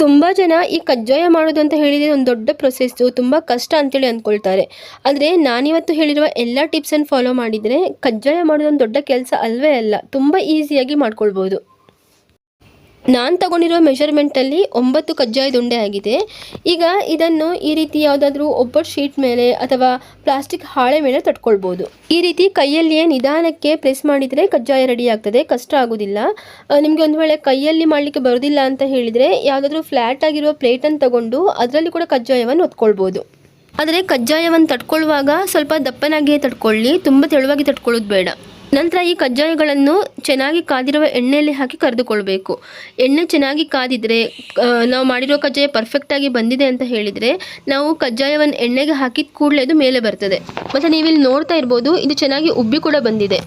ತುಂಬ ಜನ ಈ ಕಜ್ಜಾಯ ಮಾಡೋದು ಅಂತ ಹೇಳಿದರೆ ಒಂದು ದೊಡ್ಡ ಪ್ರೊಸೆಸ್ಸು ತುಂಬ ಕಷ್ಟ ಅಂತೇಳಿ ಅಂದ್ಕೊಳ್ತಾರೆ ಆದರೆ ನಾನಿವತ್ತು ಹೇಳಿರುವ ಎಲ್ಲ ಟಿಪ್ಸನ್ನು ಫಾಲೋ ಮಾಡಿದರೆ ಕಜ್ಜಾಯ ಮಾಡೋದು ಒಂದು ದೊಡ್ಡ ಕೆಲಸ ಅಲ್ವೇ ಅಲ್ಲ, ತುಂಬ ಈಸಿಯಾಗಿ ಮಾಡ್ಕೊಳ್ಬೋದು. ನಾನು ತಗೊಂಡಿರೋ ಮೆಷರ್ಮೆಂಟಲ್ಲಿ ಒಂಬತ್ತು ಕಜ್ಜಾಯದ ಉಂಡೆ ಆಗಿದೆ. ಈಗ ಇದನ್ನು ಈ ರೀತಿ ಯಾವುದಾದ್ರೂ ಒಬ್ಬಟ್ಟು ಶೀಟ್ ಮೇಲೆ ಅಥವಾ ಪ್ಲಾಸ್ಟಿಕ್ ಹಾಳೆ ಮೇಲೆ ತಟ್ಕೊಳ್ಬೋದು. ಈ ರೀತಿ ಕೈಯಲ್ಲಿಯೇ ನಿಧಾನಕ್ಕೆ ಪ್ರೆಸ್ ಮಾಡಿದರೆ ಕಜ್ಜಾಯ ರೆಡಿ ಆಗ್ತದೆ, ಕಷ್ಟ ಆಗೋದಿಲ್ಲ. ನಿಮಗೆ ಒಂದು ವೇಳೆ ಕೈಯಲ್ಲಿ ಮಾಡಲಿಕ್ಕೆ ಬರೋದಿಲ್ಲ ಅಂತ ಹೇಳಿದರೆ ಯಾವುದಾದ್ರೂ ಫ್ಲ್ಯಾಟ್ ಆಗಿರುವ ಪ್ಲೇಟನ್ನು ತಗೊಂಡು ಅದರಲ್ಲಿ ಕೂಡ ಕಜ್ಜಾಯವನ್ನು ಒತ್ಕೊಳ್ಬೋದು ಆದರೆ ಕಜ್ಜಾಯವನ್ನು ತಟ್ಕೊಳ್ಳುವಾಗ ಸ್ವಲ್ಪ ದಪ್ಪನಾಗಿಯೇ ತಟ್ಕೊಳ್ಳಿ, ತುಂಬ ತೆಳುವಾಗಿ ತಟ್ಕೊಳ್ಳೋದು ಬೇಡ. ನಂತರ ಈ ಕಜ್ಜಾಯಗಳನ್ನು ಚೆನ್ನಾಗಿ ಕಾದಿರುವ ಎಣ್ಣೆಯಲ್ಲಿ ಹಾಕಿ ಕರೆದುಕೊಳ್ಬೇಕು. ಎಣ್ಣೆ ಚೆನ್ನಾಗಿ ಕಾದಿದ್ರೆ ನಾವು ಮಾಡಿರೋ ಕಜ್ಜಾಯ ಪರ್ಫೆಕ್ಟಾಗಿ ಬಂದಿದೆ ಅಂತ ಹೇಳಿದರೆ, ನಾವು ಕಜ್ಜಾಯವನ್ನು ಎಣ್ಣೆಗೆ ಹಾಕಿದ ಕೂಡಲೇ ಅದು ಮೇಲೆ ಬರ್ತದೆ. ಮತ್ತು ನೀವಿಲ್ಲಿ ನೋಡ್ತಾ ಇರ್ಬೋದು, ಇದು ಚೆನ್ನಾಗಿ ಉಬ್ಬಿ ಕೂಡ ಬಂದಿದೆ.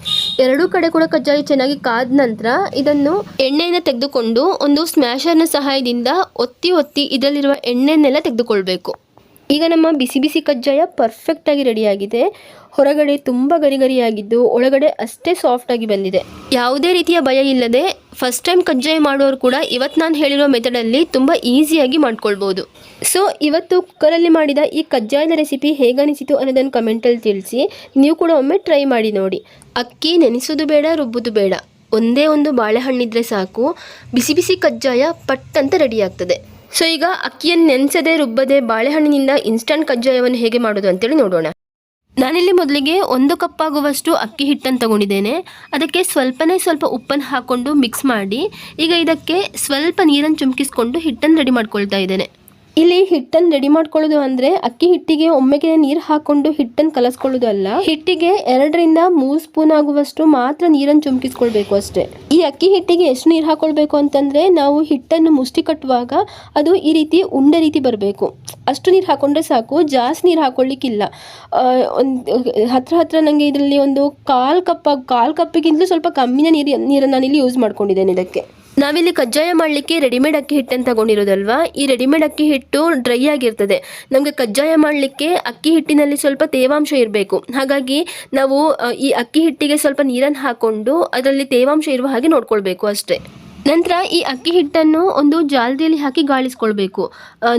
ಎರಡೂ ಕಡೆ ಕೂಡ ಕಜ್ಜಾಯ ಚೆನ್ನಾಗಿ ಕಾದ ನಂತರ ಇದನ್ನು ಎಣ್ಣೆಯನ್ನು ತೆಗೆದುಕೊಂಡು ಒಂದು ಸ್ಮ್ಯಾಶರ್ನ ಸಹಾಯದಿಂದ ಒತ್ತಿ ಒತ್ತಿ ಇದರಲ್ಲಿರುವ ಎಣ್ಣೆನೆಲ್ಲ ತೆಗೆದುಕೊಳ್ಬೇಕು. ಈಗ ನಮ್ಮ ಬಿಸಿ ಬಿಸಿ ಕಜ್ಜಾಯ ಪರ್ಫೆಕ್ಟಾಗಿ ರೆಡಿಯಾಗಿದೆ ಹೊರಗಡೆ ತುಂಬ ಗರಿ ಗರಿಯಾಗಿದ್ದು, ಒಳಗಡೆ ಅಷ್ಟೇ ಸಾಫ್ಟಾಗಿ ಬಂದಿದೆ. ಯಾವುದೇ ರೀತಿಯ ಭಯ ಇಲ್ಲದೆ ಫಸ್ಟ್ ಟೈಮ್ ಕಜ್ಜಾಯ ಮಾಡೋರು ಕೂಡ ಇವತ್ತು ನಾನು ಹೇಳಿರೋ ಮೆಥಡಲ್ಲಿ ತುಂಬ ಈಸಿಯಾಗಿ ಮಾಡ್ಕೊಳ್ಬೋದು. ಸೊ ಇವತ್ತು ಕುಕ್ಕರಲ್ಲಿ ಮಾಡಿದ ಈ ಕಜ್ಜಾಯದ ರೆಸಿಪಿ ಹೇಗನಿಸಿತು ಅನ್ನೋದನ್ನು ಕಮೆಂಟಲ್ಲಿ ತಿಳಿಸಿ, ನೀವು ಕೂಡ ಒಮ್ಮೆ ಟ್ರೈ ಮಾಡಿ ನೋಡಿ. ಅಕ್ಕಿ ನೆನೆಸೋದು ಬೇಡ, ರುಬ್ಬೋದು ಬೇಡ. ಒಂದೇ ಒಂದು ಬಾಳೆಹಣ್ಣಿದ್ರೆ ಸಾಕು. ಬಿಸಿ ಬಿಸಿ ಕಜ್ಜಾಯ ಪಟ್ ಅಂತ ರೆಡಿ ಆಗ್ತದೆ. ಸೊ ಈಗ ಅಕ್ಕಿಯನ್ನು ನೆನೆಸದೆ ರುಬ್ಬದೆ ಬಾಳೆಹಣ್ಣಿನಿಂದ ಇನ್ಸ್ಟಂಟ್ ಕಜ್ಜಾಯವನ್ನು ಹೇಗೆ ಮಾಡೋದು ಅಂತೇಳಿ ನೋಡೋಣ. ನಾನಿಲ್ಲಿ ಮೊದಲಿಗೆ ಒಂದು ಕಪ್ ಆಗುವಷ್ಟು ಅಕ್ಕಿ ಹಿಟ್ಟನ್ನು ತಗೊಂಡಿದ್ದೇನೆ. ಅದಕ್ಕೆ ಸ್ವಲ್ಪನೇ ಸ್ವಲ್ಪ ಉಪ್ಪನ್ನು ಹಾಕ್ಕೊಂಡು ಮಿಕ್ಸ್ ಮಾಡಿ, ಈಗ ಇದಕ್ಕೆ ಸ್ವಲ್ಪ ನೀರನ್ನು ಚುಮ್ಕಿಸ್ಕೊಂಡು ಹಿಟ್ಟನ್ನು ರೆಡಿ ಮಾಡ್ಕೊಳ್ತಾ ಇದ್ದೇನೆ. ಇಲ್ಲಿ ಹಿಟ್ಟನ್ನು ರೆಡಿ ಮಾಡ್ಕೊಳ್ಳೋದು ಅಂದರೆ ಅಕ್ಕಿ ಹಿಟ್ಟಿಗೆ ಒಮ್ಮೆಗೆ ನೀರು ಹಾಕೊಂಡು ಹಿಟ್ಟನ್ನು ಕಲಸ್ಕೊಳ್ಳೋದು ಅಲ್ಲ. ಹಿಟ್ಟಿಗೆ ಎರಡರಿಂದ ಮೂರು ಸ್ಪೂನ್ ಆಗುವಷ್ಟು ಮಾತ್ರ ನೀರನ್ನು ಚುಮಕಿಸ್ಕೊಳ್ಬೇಕು ಅಷ್ಟೇ. ಈ ಅಕ್ಕಿ ಹಿಟ್ಟಿಗೆ ಎಷ್ಟು ನೀರು ಹಾಕೊಳ್ಬೇಕು ಅಂತಂದರೆ ನಾವು ಹಿಟ್ಟನ್ನು ಮುಷ್ಟಿ ಕಟ್ಟುವಾಗ ಅದು ಈ ರೀತಿ ಉಂಡೆ ರೀತಿ ಬರಬೇಕು. ಅಷ್ಟು ನೀರು ಹಾಕೊಂಡ್ರೆ ಸಾಕು, ಜಾಸ್ತಿ ನೀರು ಹಾಕೊಳ್ಳಿಕ್ಕಿಲ್ಲ ಒಂದು, ಹತ್ರ ಹತ್ರ ನನಗೆ ಇದರಲ್ಲಿ ಒಂದು ಕಾಲು ಕಪ್ ಕಾಲು ಕಪ್ಪಿಗಿಂತಲೂ ಸ್ವಲ್ಪ ಕಮ್ಮಿನ ನೀರು, ನೀರನ್ನು ನಾನಿಲ್ಲಿ ಯೂಸ್ ಮಾಡ್ಕೊಂಡಿದ್ದೇನೆ ಇದಕ್ಕೆ. ನಾವಿಲ್ಲಿ ಕಜ್ಜಾಯ ಮಾಡಲಿಕ್ಕೆ ರೆಡಿಮೇಡ್ ಅಕ್ಕಿ ಹಿಟ್ಟನ್ನು ತಗೊಂಡಿರೋದಲ್ವಾ? ಈ ರೆಡಿಮೇಡ್ ಅಕ್ಕಿ ಹಿಟ್ಟು ಡ್ರೈ ಆಗಿರ್ತದೆ. ನಮಗೆ ಕಜ್ಜಾಯ ಮಾಡಲಿಕ್ಕೆ ಅಕ್ಕಿ ಹಿಟ್ಟಿನಲ್ಲಿ ಸ್ವಲ್ಪ ತೇವಾಂಶ ಇರಬೇಕು. ಹಾಗಾಗಿ ನಾವು ಈ ಅಕ್ಕಿ ಹಿಟ್ಟಿಗೆ ಸ್ವಲ್ಪ ನೀರನ್ನು ಹಾಕೊಂಡು ಅದರಲ್ಲಿ ತೇವಾಂಶ ಇರುವ ಹಾಗೆ ನೋಡ್ಕೊಳ್ಬೇಕು ಅಷ್ಟೇ. ನಂತರ ಈ ಅಕ್ಕಿ ಹಿಟ್ಟನ್ನು ಒಂದು ಜಾಲರಿಯಲ್ಲಿ ಹಾಕಿ ಗಾಳಿಸ್ಕೊಳ್ಬೇಕು.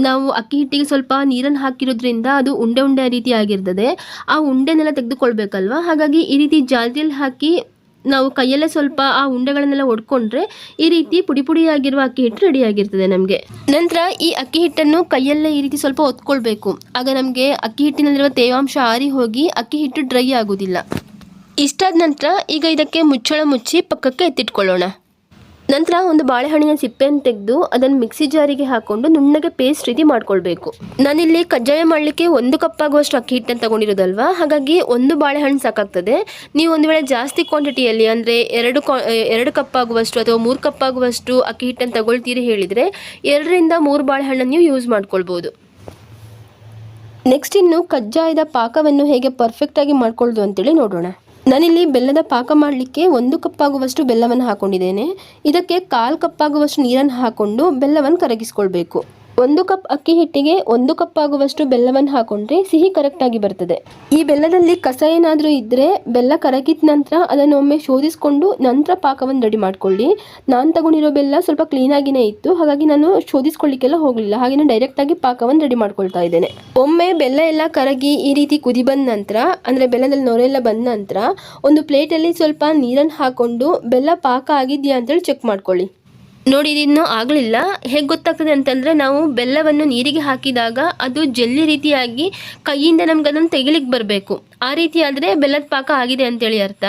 ನಾವು ಅಕ್ಕಿ ಹಿಟ್ಟಿಗೆ ಸ್ವಲ್ಪ ನೀರನ್ನು ಹಾಕಿರೋದ್ರಿಂದ ಅದು ಉಂಡೆ ಉಂಡೆ ರೀತಿ ಆಗಿರ್ತದೆ. ಆ ಉಂಡೆನೆಲ್ಲ ತೆಗೆದುಕೊಳ್ಬೇಕಲ್ವ? ಹಾಗಾಗಿ ಈ ರೀತಿ ಜಾಲರಿಯಲ್ಲಿ ಹಾಕಿ ನಾವು ಕೈಯಲ್ಲೇ ಸ್ವಲ್ಪ ಆ ಉಂಡೆಗಳನ್ನೆಲ್ಲ ಒಡ್ಕೊಂಡ್ರೆ ಈ ರೀತಿ ಪುಡಿ ಪುಡಿಯಾಗಿರುವ ಅಕ್ಕಿ ಹಿಟ್ಟು ರೆಡಿ ಆಗಿರ್ತದೆ ನಮಗೆ. ನಂತರ ಈ ಅಕ್ಕಿ ಹಿಟ್ಟನ್ನು ಕೈಯಲ್ಲೇ ಈ ರೀತಿ ಸ್ವಲ್ಪ ಒತ್ಕೊಳ್ಬೇಕು ಆಗ ನಮಗೆ ಅಕ್ಕಿ ಹಿಟ್ಟಿನಲ್ಲಿರುವ ತೇವಾಂಶ ಆರಿ ಹೋಗಿ ಅಕ್ಕಿ ಹಿಟ್ಟು ಡ್ರೈ ಆಗೋದಿಲ್ಲ. ಇಷ್ಟಾದ ನಂತರ ಈಗ ಇದಕ್ಕೆ ಮುಚ್ಚಳ ಮುಚ್ಚಿ ಪಕ್ಕಕ್ಕೆ ಎತ್ತಿಟ್ಕೊಳ್ಳೋಣ. ನಂತರ ಒಂದು ಬಾಳೆಹಣ್ಣಿನ ಸಿಪ್ಪೆಯನ್ನು ತೆಗೆದು ಅದನ್ನು ಮಿಕ್ಸಿ ಜಾರಿಗೆ ಹಾಕೊಂಡು ನುಣ್ಣಗೆ ಪೇಸ್ಟ್ ರೀತಿ ಮಾಡ್ಕೊಳ್ಬೇಕು. ನಾನಿಲ್ಲಿ ಕಜ್ಜಾಯ ಮಾಡಲಿಕ್ಕೆ ಒಂದು ಕಪ್ ಆಗುವಷ್ಟು ಅಕ್ಕಿ ಹಿಟ್ಟನ್ನು ತಗೊಂಡಿರೋದಲ್ವಾ? ಹಾಗಾಗಿ ಒಂದು ಬಾಳೆಹಣ್ಣು ಸಾಕಾಗ್ತದೆ. ನೀವು ಒಂದು ವೇಳೆ ಜಾಸ್ತಿ ಕ್ವಾಂಟಿಟಿಯಲ್ಲಿ ಅಂದರೆ ಎರಡು ಎರಡು ಕಪ್ ಆಗುವಷ್ಟು ಅಥವಾ ಮೂರು ಕಪ್ ಆಗುವಷ್ಟು ಅಕ್ಕಿ ಹಿಟ್ಟನ್ನು ತಗೊಳ್ತೀರಿ ಹೇಳಿದರೆ ಎರಡರಿಂದ ಮೂರು ಬಾಳೆಹಣ್ಣನ್ನು ನೀವು ಯೂಸ್ ಮಾಡ್ಕೊಳ್ಬೋದು. ನೆಕ್ಸ್ಟ್ ಇನ್ನು ಕಜ್ಜಾಯದ ಪಾಕವನ್ನು ಹೇಗೆ ಪರ್ಫೆಕ್ಟಾಗಿ ಮಾಡ್ಕೊಳ್ಳೋದು ಅಂತೇಳಿ ನೋಡೋಣ. ನಾನಿಲ್ಲಿ ಬೆಲ್ಲದ ಪಾಕ ಮಾಡಲಿಕ್ಕೆ ಒಂದು ಕಪ್ಪಾಗುವಷ್ಟು ಬೆಲ್ಲವನ್ನು ಹಾಕೊಂಡಿದ್ದೇನೆ. ಇದಕ್ಕೆ ಕಾಲು ಕಪ್ಪಾಗುವಷ್ಟು ನೀರನ್ನು ಹಾಕ್ಕೊಂಡು ಬೆಲ್ಲವನ್ನು ಕರಗಿಸ್ಕೊಳ್ಬೇಕು. ಒಂದು ಕಪ್ ಅಕ್ಕಿ ಹಿಟ್ಟಿಗೆ ಒಂದು ಕಪ್ ಆಗುವಷ್ಟು ಬೆಲ್ಲವನ್ನು ಹಾಕೊಂಡ್ರೆ ಸಿಹಿ ಕರೆಕ್ಟಾಗಿ ಬರ್ತದೆ. ಈ ಬೆಲ್ಲದಲ್ಲಿ ಕಸ ಏನಾದರೂ ಇದ್ದರೆ ಬೆಲ್ಲ ಕರಗಿದ ನಂತರ ಅದನ್ನು ಒಮ್ಮೆ ಶೋಧಿಸಿಕೊಂಡು ನಂತರ ಪಾಕವನ್ನು ರೆಡಿ ಮಾಡ್ಕೊಳ್ಳಿ. ನಾನು ತಗೊಂಡಿರೋ ಬೆಲ್ಲ ಸ್ವಲ್ಪ ಕ್ಲೀನಾಗಿನೇ ಇತ್ತು. ಹಾಗಾಗಿ ನಾನು ಶೋಧಿಸ್ಕೊಳ್ಳಿಕ್ಕೆಲ್ಲ ಹೋಗಲಿಲ್ಲ. ಹಾಗೆ ಡೈರೆಕ್ಟಾಗಿ ಪಾಕವನ್ನು ರೆಡಿ ಮಾಡ್ಕೊಳ್ತಾ ಇದ್ದೇನೆ. ಒಮ್ಮೆ ಬೆಲ್ಲ ಎಲ್ಲ ಕರಗಿ ಈ ರೀತಿ ಕುದಿ ಬಂದ ನಂತರ, ಅಂದರೆ ಬೆಲ್ಲದಲ್ಲಿ ನೊರೆಲ್ಲ ಬಂದ ನಂತರ, ಒಂದು ಪ್ಲೇಟಲ್ಲಿ ಸ್ವಲ್ಪ ನೀರನ್ನು ಹಾಕೊಂಡು ಬೆಲ್ಲ ಪಾಕ ಆಗಿದೆಯಾ ಅಂತೇಳಿ ಚೆಕ್ ಮಾಡ್ಕೊಳ್ಳಿ. ನೋಡಿ, ಇದಿನ್ನೂ ಆಗಲಿಲ್ಲ. ಹೇಗೆ ಗೊತ್ತಾಗ್ತದೆ ಅಂತಂದರೆ, ನಾವು ಬೆಲ್ಲವನ್ನು ನೀರಿಗೆ ಹಾಕಿದಾಗ ಅದು ಜೆಲ್ಲಿ ರೀತಿಯಾಗಿ ಕೈಯಿಂದ ನಮ್ಗೆ ಅದನ್ನು ತೆಗಿಲಿಕ್ಕೆ ಬರಬೇಕು. ಆ ರೀತಿ ಆದರೆ ಬೆಲ್ಲದ ಪಾಕ ಆಗಿದೆ ಅಂತೇಳಿ ಅರ್ಥ.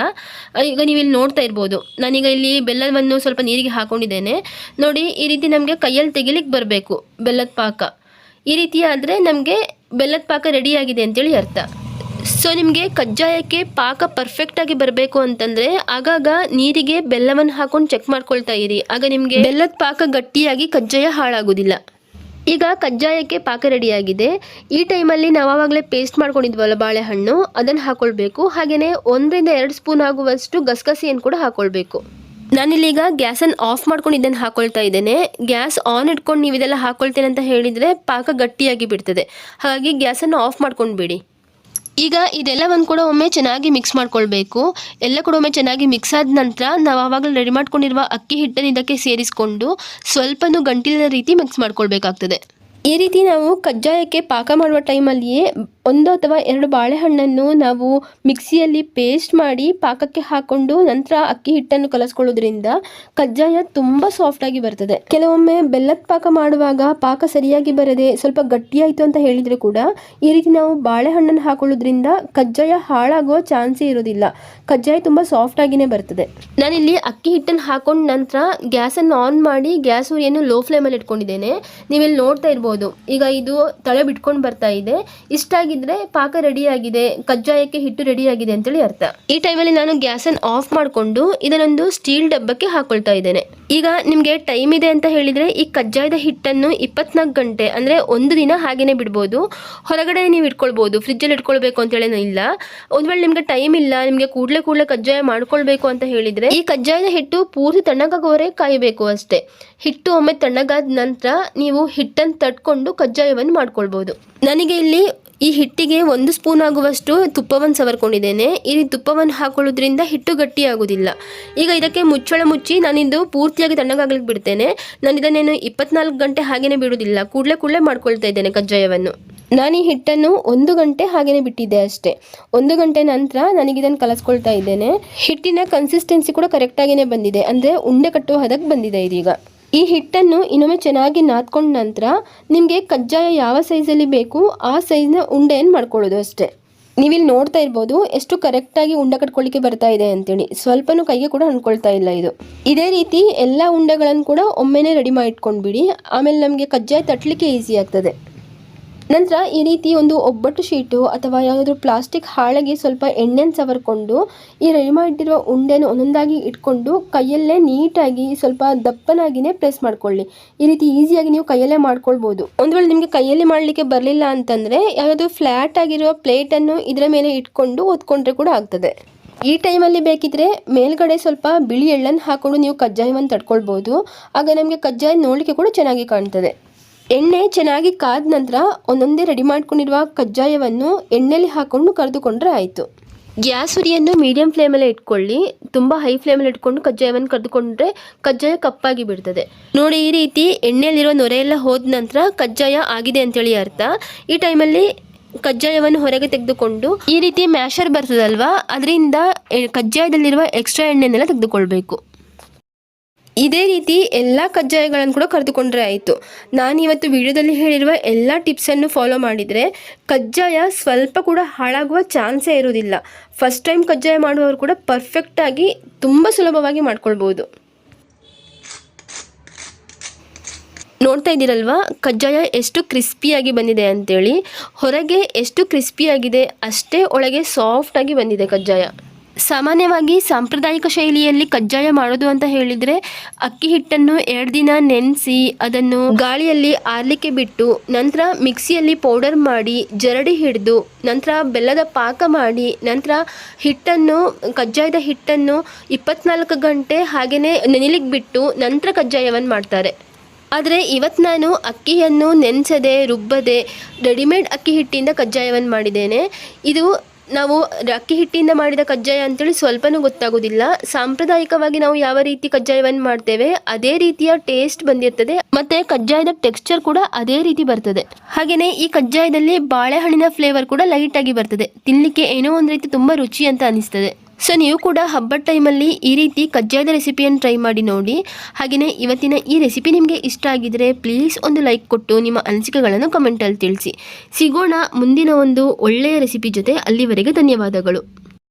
ಈಗ ನೀವು ಇಲ್ಲಿ ನೋಡ್ತಾ ಇರ್ಬೋದು. ನಾನೀಗ ಇಲ್ಲಿ ಬೆಲ್ಲವನ್ನು ಸ್ವಲ್ಪ ನೀರಿಗೆ ಹಾಕೊಂಡಿದ್ದೇನೆ. ನೋಡಿ, ಈ ರೀತಿ ನಮಗೆ ಕೈಯಲ್ಲಿ ತೆಗಿಲಿಕ್ಕೆ ಬರಬೇಕು ಬೆಲ್ಲದ ಪಾಕ. ಈ ರೀತಿ ಆದರೆ ನಮಗೆ ಬೆಲ್ಲದ ಪಾಕ ರೆಡಿಯಾಗಿದೆ ಅಂತೇಳಿ ಅರ್ಥ. ಸೊ ನಿಮಗೆ ಕಜ್ಜಾಯಕ್ಕೆ ಪಾಕ ಪರ್ಫೆಕ್ಟಾಗಿ ಬರಬೇಕು ಅಂತಂದರೆ ಆಗಾಗ ನೀರಿಗೆ ಬೆಲ್ಲವನ್ನು ಹಾಕೊಂಡು ಚೆಕ್ ಮಾಡ್ಕೊಳ್ತಾ ಇರಿ. ಆಗ ನಿಮಗೆ ಬೆಲ್ಲದ ಪಾಕ ಗಟ್ಟಿಯಾಗಿ ಕಜ್ಜಾಯ ಹಾಳಾಗೋದಿಲ್ಲ. ಈಗ ಕಜ್ಜಾಯಕ್ಕೆ ಪಾಕ ರೆಡಿಯಾಗಿದೆ. ಈ ಟೈಮಲ್ಲಿ ನಾವು ಆವಾಗಲೇ ಪೇಸ್ಟ್ ಮಾಡ್ಕೊಂಡಿದ್ವಲ್ಲ ಬಾಳೆಹಣ್ಣು, ಅದನ್ನು ಹಾಕ್ಕೊಳ್ಬೇಕು ಹಾಗೆಯೇ ಒಂದರಿಂದ ಎರಡು ಸ್ಪೂನ್ ಆಗುವಷ್ಟು ಗಸಗಸೆಯನ್ನು ಕೂಡ ಹಾಕ್ಕೊಳ್ಬೇಕು ನಾನಿಲ್ಲೀಗ ಗ್ಯಾಸನ್ನು ಆಫ್ ಮಾಡ್ಕೊಂಡು ಇದನ್ನು ಹಾಕೊಳ್ತಾ ಇದ್ದೇನೆ. ಗ್ಯಾಸ್ ಆನ್ ಇಟ್ಕೊಂಡು ನೀವು ಇದೆಲ್ಲ ಹಾಕೊಳ್ತೇನೆ ಅಂತ ಹೇಳಿದರೆ ಪಾಕ ಗಟ್ಟಿಯಾಗಿ ಬಿಡ್ತದೆ. ಹಾಗಾಗಿ ಗ್ಯಾಸನ್ನು ಆಫ್ ಮಾಡ್ಕೊಂಡು ಬಿಡಿ ಈಗ ಇದೆಲ್ಲವನ್ನು ಕೂಡ ಒಮ್ಮೆ ಚೆನ್ನಾಗಿ ಮಿಕ್ಸ್ ಮಾಡ್ಕೊಳ್ಬೇಕು. ಎಲ್ಲ ಕೂಡ ಒಮ್ಮೆ ಚೆನ್ನಾಗಿ ಮಿಕ್ಸ್ ಆದ ನಂತರ ನಾವು ಆವಾಗಲೇ ರೆಡಿ ಮಾಡ್ಕೊಂಡಿರುವ ಅಕ್ಕಿ, ಹಿಟ್ಟನ್ನು ಇದಕ್ಕೆ ಸೇರಿಸ್ಕೊಂಡು ಸ್ವಲ್ಪನೂ ಗಂಟಿಲಿನ ರೀತಿ ಮಿಕ್ಸ್ ಮಾಡ್ಕೊಳ್ಬೇಕಾಗ್ತದೆ. ಈ ರೀತಿ ನಾವು ಕಜ್ಜಾಯಕ್ಕೆ ಪಾಕ ಮಾಡುವ ಟೈಮಲ್ಲಿಯೇ ಒಂದು ಅಥವಾ ಎರಡು ಬಾಳೆಹಣ್ಣನ್ನು ನಾವು ಮಿಕ್ಸಿಯಲ್ಲಿ ಪೇಸ್ಟ್ ಮಾಡಿ ಪಾಕಕ್ಕೆ ಹಾಕೊಂಡು ನಂತರ ಅಕ್ಕಿ ಹಿಟ್ಟನ್ನು ಕಲಸ್ಕೊಳ್ಳೋದ್ರಿಂದ ಕಜ್ಜಾಯ ತುಂಬ ಸಾಫ್ಟಾಗಿ ಬರ್ತದೆ. ಕೆಲವೊಮ್ಮೆ ಬೆಲ್ಲದ ಪಾಕ ಮಾಡುವಾಗ ಪಾಕ ಸರಿಯಾಗಿ ಬರದೆ ಸ್ವಲ್ಪ ಗಟ್ಟಿಯಾಯಿತು ಅಂತ ಹೇಳಿದರೆ ಕೂಡ ಈ ರೀತಿ ನಾವು ಬಾಳೆಹಣ್ಣನ್ನು ಹಾಕೊಳ್ಳೋದ್ರಿಂದ ಕಜ್ಜಾಯ ಹಾಳಾಗುವ ಚಾನ್ಸೇ ಇರೋದಿಲ್ಲ. ಕಜ್ಜಾಯ ತುಂಬ ಸಾಫ್ಟಾಗಿಯೇ ಬರ್ತದೆ. ನಾನಿಲ್ಲಿ ಅಕ್ಕಿ ಹಿಟ್ಟನ್ನು ಹಾಕೊಂಡ ನಂತರ ಗ್ಯಾಸನ್ನು ಆನ್ ಮಾಡಿ ಗ್ಯಾಸ್ ಉರಿಯನ್ನು ಲೋ ಫ್ಲೇಮಲ್ಲಿ ಇಟ್ಕೊಂಡಿದ್ದೇನೆ. ನೀವಿಲ್ಲಿ ನೋಡ್ತಾ ಇರ್ಬೋದು. ಈಗ ಇದು ತಳೆ ಬಿಟ್ಕೊಂಡು ಬರ್ತಾ ಇದೆ. ಇಷ್ಟಾಗಿದೆ ಮಾಡಿದ್ರೆ ಪಾಕ ರೆಡಿ ಆಗಿದೆ ಕಜ್ಜಾಯಕ್ಕೆ ಹಿಟ್ಟು ರೆಡಿ ಆಗಿದೆ ಅಂತೇಳಿ ಅರ್ಥ. ಈ ಟೈಮಲ್ಲಿ ನಾನು ಗ್ಯಾಸನ್ನು ಆಫ್ ಮಾಡಿಕೊಂಡು ಇದನ್ನೊಂದು ಸ್ಟೀಲ್ ಡಬ್ಬಕ್ಕೆ ಹಾಕೊಳ್ತಾ ಇದ್ದೇನೆ. ಈಗ ನಿಮಗೆ ಟೈಮ್ ಇದೆ ಅಂತ ಹೇಳಿದ್ರೆ ಈ ಕಜ್ಜಾಯದ ಹಿಟ್ಟನ್ನು ಇಪ್ಪತ್ನಾಲ್ಕು ಗಂಟೆ ಅಂದ್ರೆ ಒಂದು ದಿನ ಹಾಗೇನೆ ಬಿಡ್ಬೋದು. ಹೊರಗಡೆ ನೀವು ಇಟ್ಕೊಳ್ಬೋದು ಫ್ರಿಜ್ಜಲ್ಲಿ ಇಟ್ಕೊಳ್ಬೇಕು ಅಂತ ಹೇಳಿ ಇಲ್ಲ. ಒಂದ್ ವೇಳೆ ನಿಮ್ಗೆ ಟೈಮ್ ಇಲ್ಲ, ನಿಮ್ಗೆ ಕೂಡಲೇ ಕೂಡಲೇ ಕಜ್ಜಾಯ ಮಾಡ್ಕೊಳ್ಬೇಕು ಅಂತ ಹೇಳಿದ್ರೆ ಈ ಕಜ್ಜಾಯದ ಹಿಟ್ಟು ಪೂರ್ತಿ ತಣ್ಣಗಾಗೋವರೆ ಕಾಯಬೇಕು ಅಷ್ಟೇ. ಹಿಟ್ಟು ಒಮ್ಮೆ ತಣ್ಣಗಾದ ನಂತರ ನೀವು ಹಿಟ್ಟನ್ನು ತಟ್ಕೊಂಡು ಕಜ್ಜಾಯವನ್ನು ಮಾಡ್ಕೊಳ್ಬೋದು. ನನಗೆ ಇಲ್ಲಿ ಈ ಹಿಟ್ಟಿಗೆ ಒಂದು ಸ್ಪೂನ್ ಆಗುವಷ್ಟು ತುಪ್ಪವನ್ನು ಸವರ್ಕೊಂಡಿದ್ದೇನೆ. ಈ ತುಪ್ಪವನ್ನು ಹಾಕೊಳ್ಳೋದ್ರಿಂದ ಹಿಟ್ಟು ಗಟ್ಟಿ ಆಗೋದಿಲ್ಲ ಈಗ ಇದಕ್ಕೆ ಮುಚ್ಚಳ ಮುಚ್ಚಿ ನಾನಿಂದು ಪೂರ್ತಿಯಾಗಿ ತಣ್ಣಗಾಗ್ಲಿಕ್ಕೆ ಬಿಡ್ತೇನೆ. ನಾನು ಇದನ್ನೇನು ಇಪ್ಪತ್ನಾಲ್ಕು ಗಂಟೆ ಹಾಗೆಯೇ ಬಿಡುವುದಿಲ್ಲ. ಕೂಡಲೇ ಕೂಡಲೇ ಮಾಡ್ಕೊಳ್ತಾ ಇದ್ದೇನೆ ಕಜ್ಜಾಯವನ್ನು. ನಾನು ಈ ಹಿಟ್ಟನ್ನು ಒಂದು ಗಂಟೆ ಹಾಗೆಯೇ ಬಿಟ್ಟಿದ್ದೆ ಅಷ್ಟೇ. ಒಂದು ಗಂಟೆ ನಂತರ ನನಗೆ ಇದನ್ನು ಕಲಸ್ಕೊಳ್ತಾ ಇದ್ದೇನೆ. ಹಿಟ್ಟಿನ ಕನ್ಸಿಸ್ಟೆನ್ಸಿ ಕೂಡ ಕರೆಕ್ಟಾಗಿಯೇ ಬಂದಿದೆ. ಅಂದರೆ ಉಂಡೆ ಕಟ್ಟುವ ಹದಕ್ಕೆ ಬಂದಿದೆ ಇದೀಗ. ಈ ಹಿಟ್ಟನ್ನು ಇನ್ನೊಮ್ಮೆ ಚೆನ್ನಾಗಿ ನಾದ್ಕೊಂಡ ನಂತರ ನಿಮಗೆ ಕಜ್ಜಾಯ ಯಾವ ಸೈಜಲ್ಲಿ ಬೇಕು ಆ ಸೈಜ್ನ ಉಂಡೆಯನ್ನು ಮಾಡ್ಕೊಳ್ಳೋದು ಅಷ್ಟೇ. ನೀವಿಲ್ಲಿ ನೋಡ್ತಾ ಇರ್ಬೋದು ಎಷ್ಟು ಕರೆಕ್ಟಾಗಿ ಉಂಡೆ ಕಟ್ಕೊಳ್ಳಿಕ್ಕೆ ಬರ್ತಾ ಇದೆ ಅಂತೇಳಿ. ಸ್ವಲ್ಪನೂ ಕೈಗೆ ಕೂಡ ಅಂದ್ಕೊಳ್ತಾ ಇಲ್ಲ ಇದು. ಇದೇ ರೀತಿ ಎಲ್ಲ ಉಂಡೆಗಳನ್ನು ಕೂಡ ಒಮ್ಮೆನೇ ರೆಡಿ ಮಾಡಿ ಇಟ್ಕೊಂಡ್ಬಿಡಿ ಆಮೇಲೆ ನಮಗೆ ಕಜ್ಜಾಯ ತಟ್ಟಲಿಕ್ಕೆ ಈಸಿ ಆಗ್ತದೆ. ನಂತರ ಈ ರೀತಿ ಒಂದು ಒಬ್ಬಟ್ಟು ಶೀಟು ಅಥವಾ ಯಾವುದಾದ್ರೂ ಪ್ಲಾಸ್ಟಿಕ್ ಹಾಳಾಗಿ ಸ್ವಲ್ಪ ಎಣ್ಣೆನ ಸವರ್ಕೊಂಡು ಈ ರೆಡಿ ಮಾಡಿಟ್ಟಿರುವ ಉಂಡೆನ ಒಂದೊಂದಾಗಿ ಇಟ್ಕೊಂಡು ಕೈಯಲ್ಲೇ ನೀಟಾಗಿ ಸ್ವಲ್ಪ ದಪ್ಪನಾಗಿನೇ ಪ್ರೆಸ್ ಮಾಡ್ಕೊಳ್ಳಿ. ಈ ರೀತಿ ಈಸಿಯಾಗಿ ನೀವು ಕೈಯಲ್ಲೇ ಮಾಡ್ಕೊಳ್ಬೋದು. ಒಂದು ವೇಳೆ ನಿಮಗೆ ಕೈಯಲ್ಲಿ ಮಾಡಲಿಕ್ಕೆ ಬರಲಿಲ್ಲ ಅಂತಂದರೆ ಯಾವುದಾದ್ರೂ ಫ್ಲ್ಯಾಟ್ ಆಗಿರುವ ಪ್ಲೇಟನ್ನು ಇದರ ಮೇಲೆ ಇಟ್ಕೊಂಡು ಒತ್ಕೊಂಡ್ರೆ ಕೂಡ ಆಗ್ತದೆ. ಈ ಟೈಮಲ್ಲಿ ಬೇಕಿದ್ರೆ ಮೇಲ್ಗಡೆ ಸ್ವಲ್ಪ ಬಿಳಿ ಎಳ್ಳನ್ನು ಹಾಕೊಂಡು ನೀವು ಕಜ್ಜಾಯವನ್ನು ತಡ್ಕೊಳ್ಬೋದು ಆಗ ನಮಗೆ ಕಜ್ಜಾಯ ನೋಡಲಿಕ್ಕೆ ಕೂಡ ಚೆನ್ನಾಗಿ ಕಾಣ್ತದೆ. ಎಣ್ಣೆ ಚೆನ್ನಾಗಿ ಕಾದ ನಂತರ ಒಂದೊಂದೇ ರೆಡಿ ಮಾಡ್ಕೊಂಡಿರುವ ಕಜ್ಜಾಯವನ್ನು ಎಣ್ಣೆಲಿ ಹಾಕೊಂಡು ಕರೆದುಕೊಂಡ್ರೆ ಆಯಿತು. ಗ್ಯಾಸ್ ಉರಿಯನ್ನು ಮೀಡಿಯಂ ಫ್ಲೇಮಲ್ಲೇ ಇಟ್ಕೊಳ್ಳಿ. ತುಂಬ ಹೈ ಫ್ಲೇಮಲ್ಲಿ ಇಟ್ಕೊಂಡು ಕಜ್ಜಾಯವನ್ನು ಕರೆದುಕೊಂಡ್ರೆ ಕಜ್ಜಾಯ ಕಪ್ಪಾಗಿ ಬಿಡ್ತದೆ. ನೋಡಿ, ಈ ರೀತಿ ಎಣ್ಣೆಯಲ್ಲಿರೋ ನೊರೆ ಎಲ್ಲ ಹೋದ ನಂತರ ಕಜ್ಜಾಯ ಆಗಿದೆ ಅಂತೇಳಿ ಅರ್ಥ. ಈ ಟೈಮಲ್ಲಿ ಕಜ್ಜಾಯವನ್ನು ಹೊರಗೆ ತೆಗೆದುಕೊಂಡು ಈ ರೀತಿ ಮ್ಯಾಶರ್ ಬರ್ತದಲ್ವಾ? ಅದರಿಂದ ಕಜ್ಜಾಯದಲ್ಲಿರುವ ಎಕ್ಸ್ಟ್ರಾ ಎಣ್ಣೆನೆಲ್ಲ ತೆಗೆದುಕೊಳ್ಬೇಕು. ಇದೇ ರೀತಿ ಎಲ್ಲ ಕಜ್ಜಾಯಗಳನ್ನು ಕೂಡ ಕರೆದುಕೊಂಡ್ರೆ ಆಯಿತು. ನಾನು ಇವತ್ತು ವಿಡಿಯೋದಲ್ಲಿ ಹೇಳಿರುವ ಎಲ್ಲ ಟಿಪ್ಸನ್ನು ಫಾಲೋ ಮಾಡಿದರೆ ಕಜ್ಜಾಯ ಸ್ವಲ್ಪ ಕೂಡ ಹಾಳಾಗುವ ಚಾನ್ಸೇ ಇರೋದಿಲ್ಲ ಫಸ್ಟ್ ಟೈಮ್ ಕಜ್ಜಾಯ ಮಾಡುವವರು ಕೂಡ ಪರ್ಫೆಕ್ಟಾಗಿ ತುಂಬ ಸುಲಭವಾಗಿ ಮಾಡ್ಕೊಳ್ಬೋದು ನೋಡ್ತಾ ಇದ್ದೀರಲ್ವ? ಕಜ್ಜಾಯ ಎಷ್ಟು ಕ್ರಿಸ್ಪಿಯಾಗಿ ಬಂದಿದೆ ಅಂತೇಳಿ. ಹೊರಗೆ ಎಷ್ಟು ಕ್ರಿಸ್ಪಿಯಾಗಿದೆ ಅಷ್ಟೇ ಒಳಗೆ ಸಾಫ್ಟಾಗಿ ಬಂದಿದೆ ಕಜ್ಜಾಯ. ಸಾಮಾನ್ಯವಾಗಿ ಸಾಂಪ್ರದಾಯಿಕ ಶೈಲಿಯಲ್ಲಿ ಕಜ್ಜಾಯ ಮಾಡೋದು ಅಂತ ಹೇಳಿದರೆ, ಅಕ್ಕಿ ಹಿಟ್ಟನ್ನು ಎರಡು ದಿನ ನೆನೆಸಿ ಅದನ್ನು ಗಾಳಿಯಲ್ಲಿ ಆರಲಿಕ್ಕೆ ಬಿಟ್ಟು, ನಂತರ ಮಿಕ್ಸಿಯಲ್ಲಿ ಪೌಡರ್ ಮಾಡಿ ಜರಡಿ ಹಿಡಿದು, ನಂತರ ಬೆಲ್ಲದ ಪಾಕ ಮಾಡಿ, ನಂತರ ಹಿಟ್ಟನ್ನು, ಕಜ್ಜಾಯದ ಹಿಟ್ಟನ್ನು ಇಪ್ಪತ್ನಾಲ್ಕು ಗಂಟೆ ಹಾಗೆಯೇ ನೆನಿಲಿಕ್ಕೆ ಬಿಟ್ಟು ನಂತರ ಕಜ್ಜಾಯವನ್ನು ಮಾಡ್ತಾರೆ. ಆದರೆ ಇವತ್ತು ನಾನು ಅಕ್ಕಿಯನ್ನು ನೆನೆಸದೆ, ರುಬ್ಬದೆ, ರೆಡಿಮೇಡ್ ಅಕ್ಕಿ ಹಿಟ್ಟಿಂದ ಕಜ್ಜಾಯವನ್ನು ಮಾಡಿದ್ದೇನೆ. ಇದು ನಾವು ಅಕ್ಕಿ ಹಿಟ್ಟಿಂದ ಮಾಡಿದ ಕಜ್ಜಾಯ ಅಂತೇಳಿ ಸ್ವಲ್ಪನೂ ಗೊತ್ತಾಗೋದಿಲ್ಲ. ಸಾಂಪ್ರದಾಯಿಕವಾಗಿ ನಾವು ಯಾವ ರೀತಿ ಕಜ್ಜಾಯವನ್ನು ಮಾಡ್ತೇವೆ, ಅದೇ ರೀತಿಯ ಟೇಸ್ಟ್ ಬಂದಿರ್ತದೆ, ಮತ್ತೆ ಕಜ್ಜಾಯದ ಟೆಕ್ಸ್ಚರ್ ಕೂಡ ಅದೇ ರೀತಿ ಬರ್ತದೆ. ಹಾಗೆಯೇ ಈ ಕಜ್ಜಾಯದಲ್ಲಿ ಬಾಳೆಹಣ್ಣಿನ ಫ್ಲೇವರ್ ಕೂಡ ಲೈಟ್ ಆಗಿ ಬರ್ತದೆ. ತಿನ್ನಲಿಕ್ಕೆ ಏನೋ ಒಂದು ರೀತಿ ತುಂಬ ರುಚಿ ಅಂತ ಅನಿಸ್ತದೆ. ಸೊ ನೀವು ಕೂಡ ಹಬ್ಬದ ಟೈಮಲ್ಲಿ ಈ ರೀತಿ ಕಜ್ಜಾಯದ ರೆಸಿಪಿಯನ್ನು ಟ್ರೈ ಮಾಡಿ ನೋಡಿ. ಹಾಗೆಯೇ ಇವತ್ತಿನ ಈ ರೆಸಿಪಿ ನಿಮಗೆ ಇಷ್ಟ ಆಗಿದ್ರೆ ಪ್ಲೀಸ್ ಒಂದು ಲೈಕ್ ಕೊಟ್ಟು ನಿಮ್ಮ ಅನಿಸಿಕೆಗಳನ್ನು ಕಮೆಂಟಲ್ಲಿ ತಿಳಿಸಿ. ಸಿಗೋಣ ಮುಂದಿನ ಒಂದು ಒಳ್ಳೆಯ ರೆಸಿಪಿ ಜೊತೆ ಅಲ್ಲಿವರೆಗೆ ಧನ್ಯವಾದಗಳು.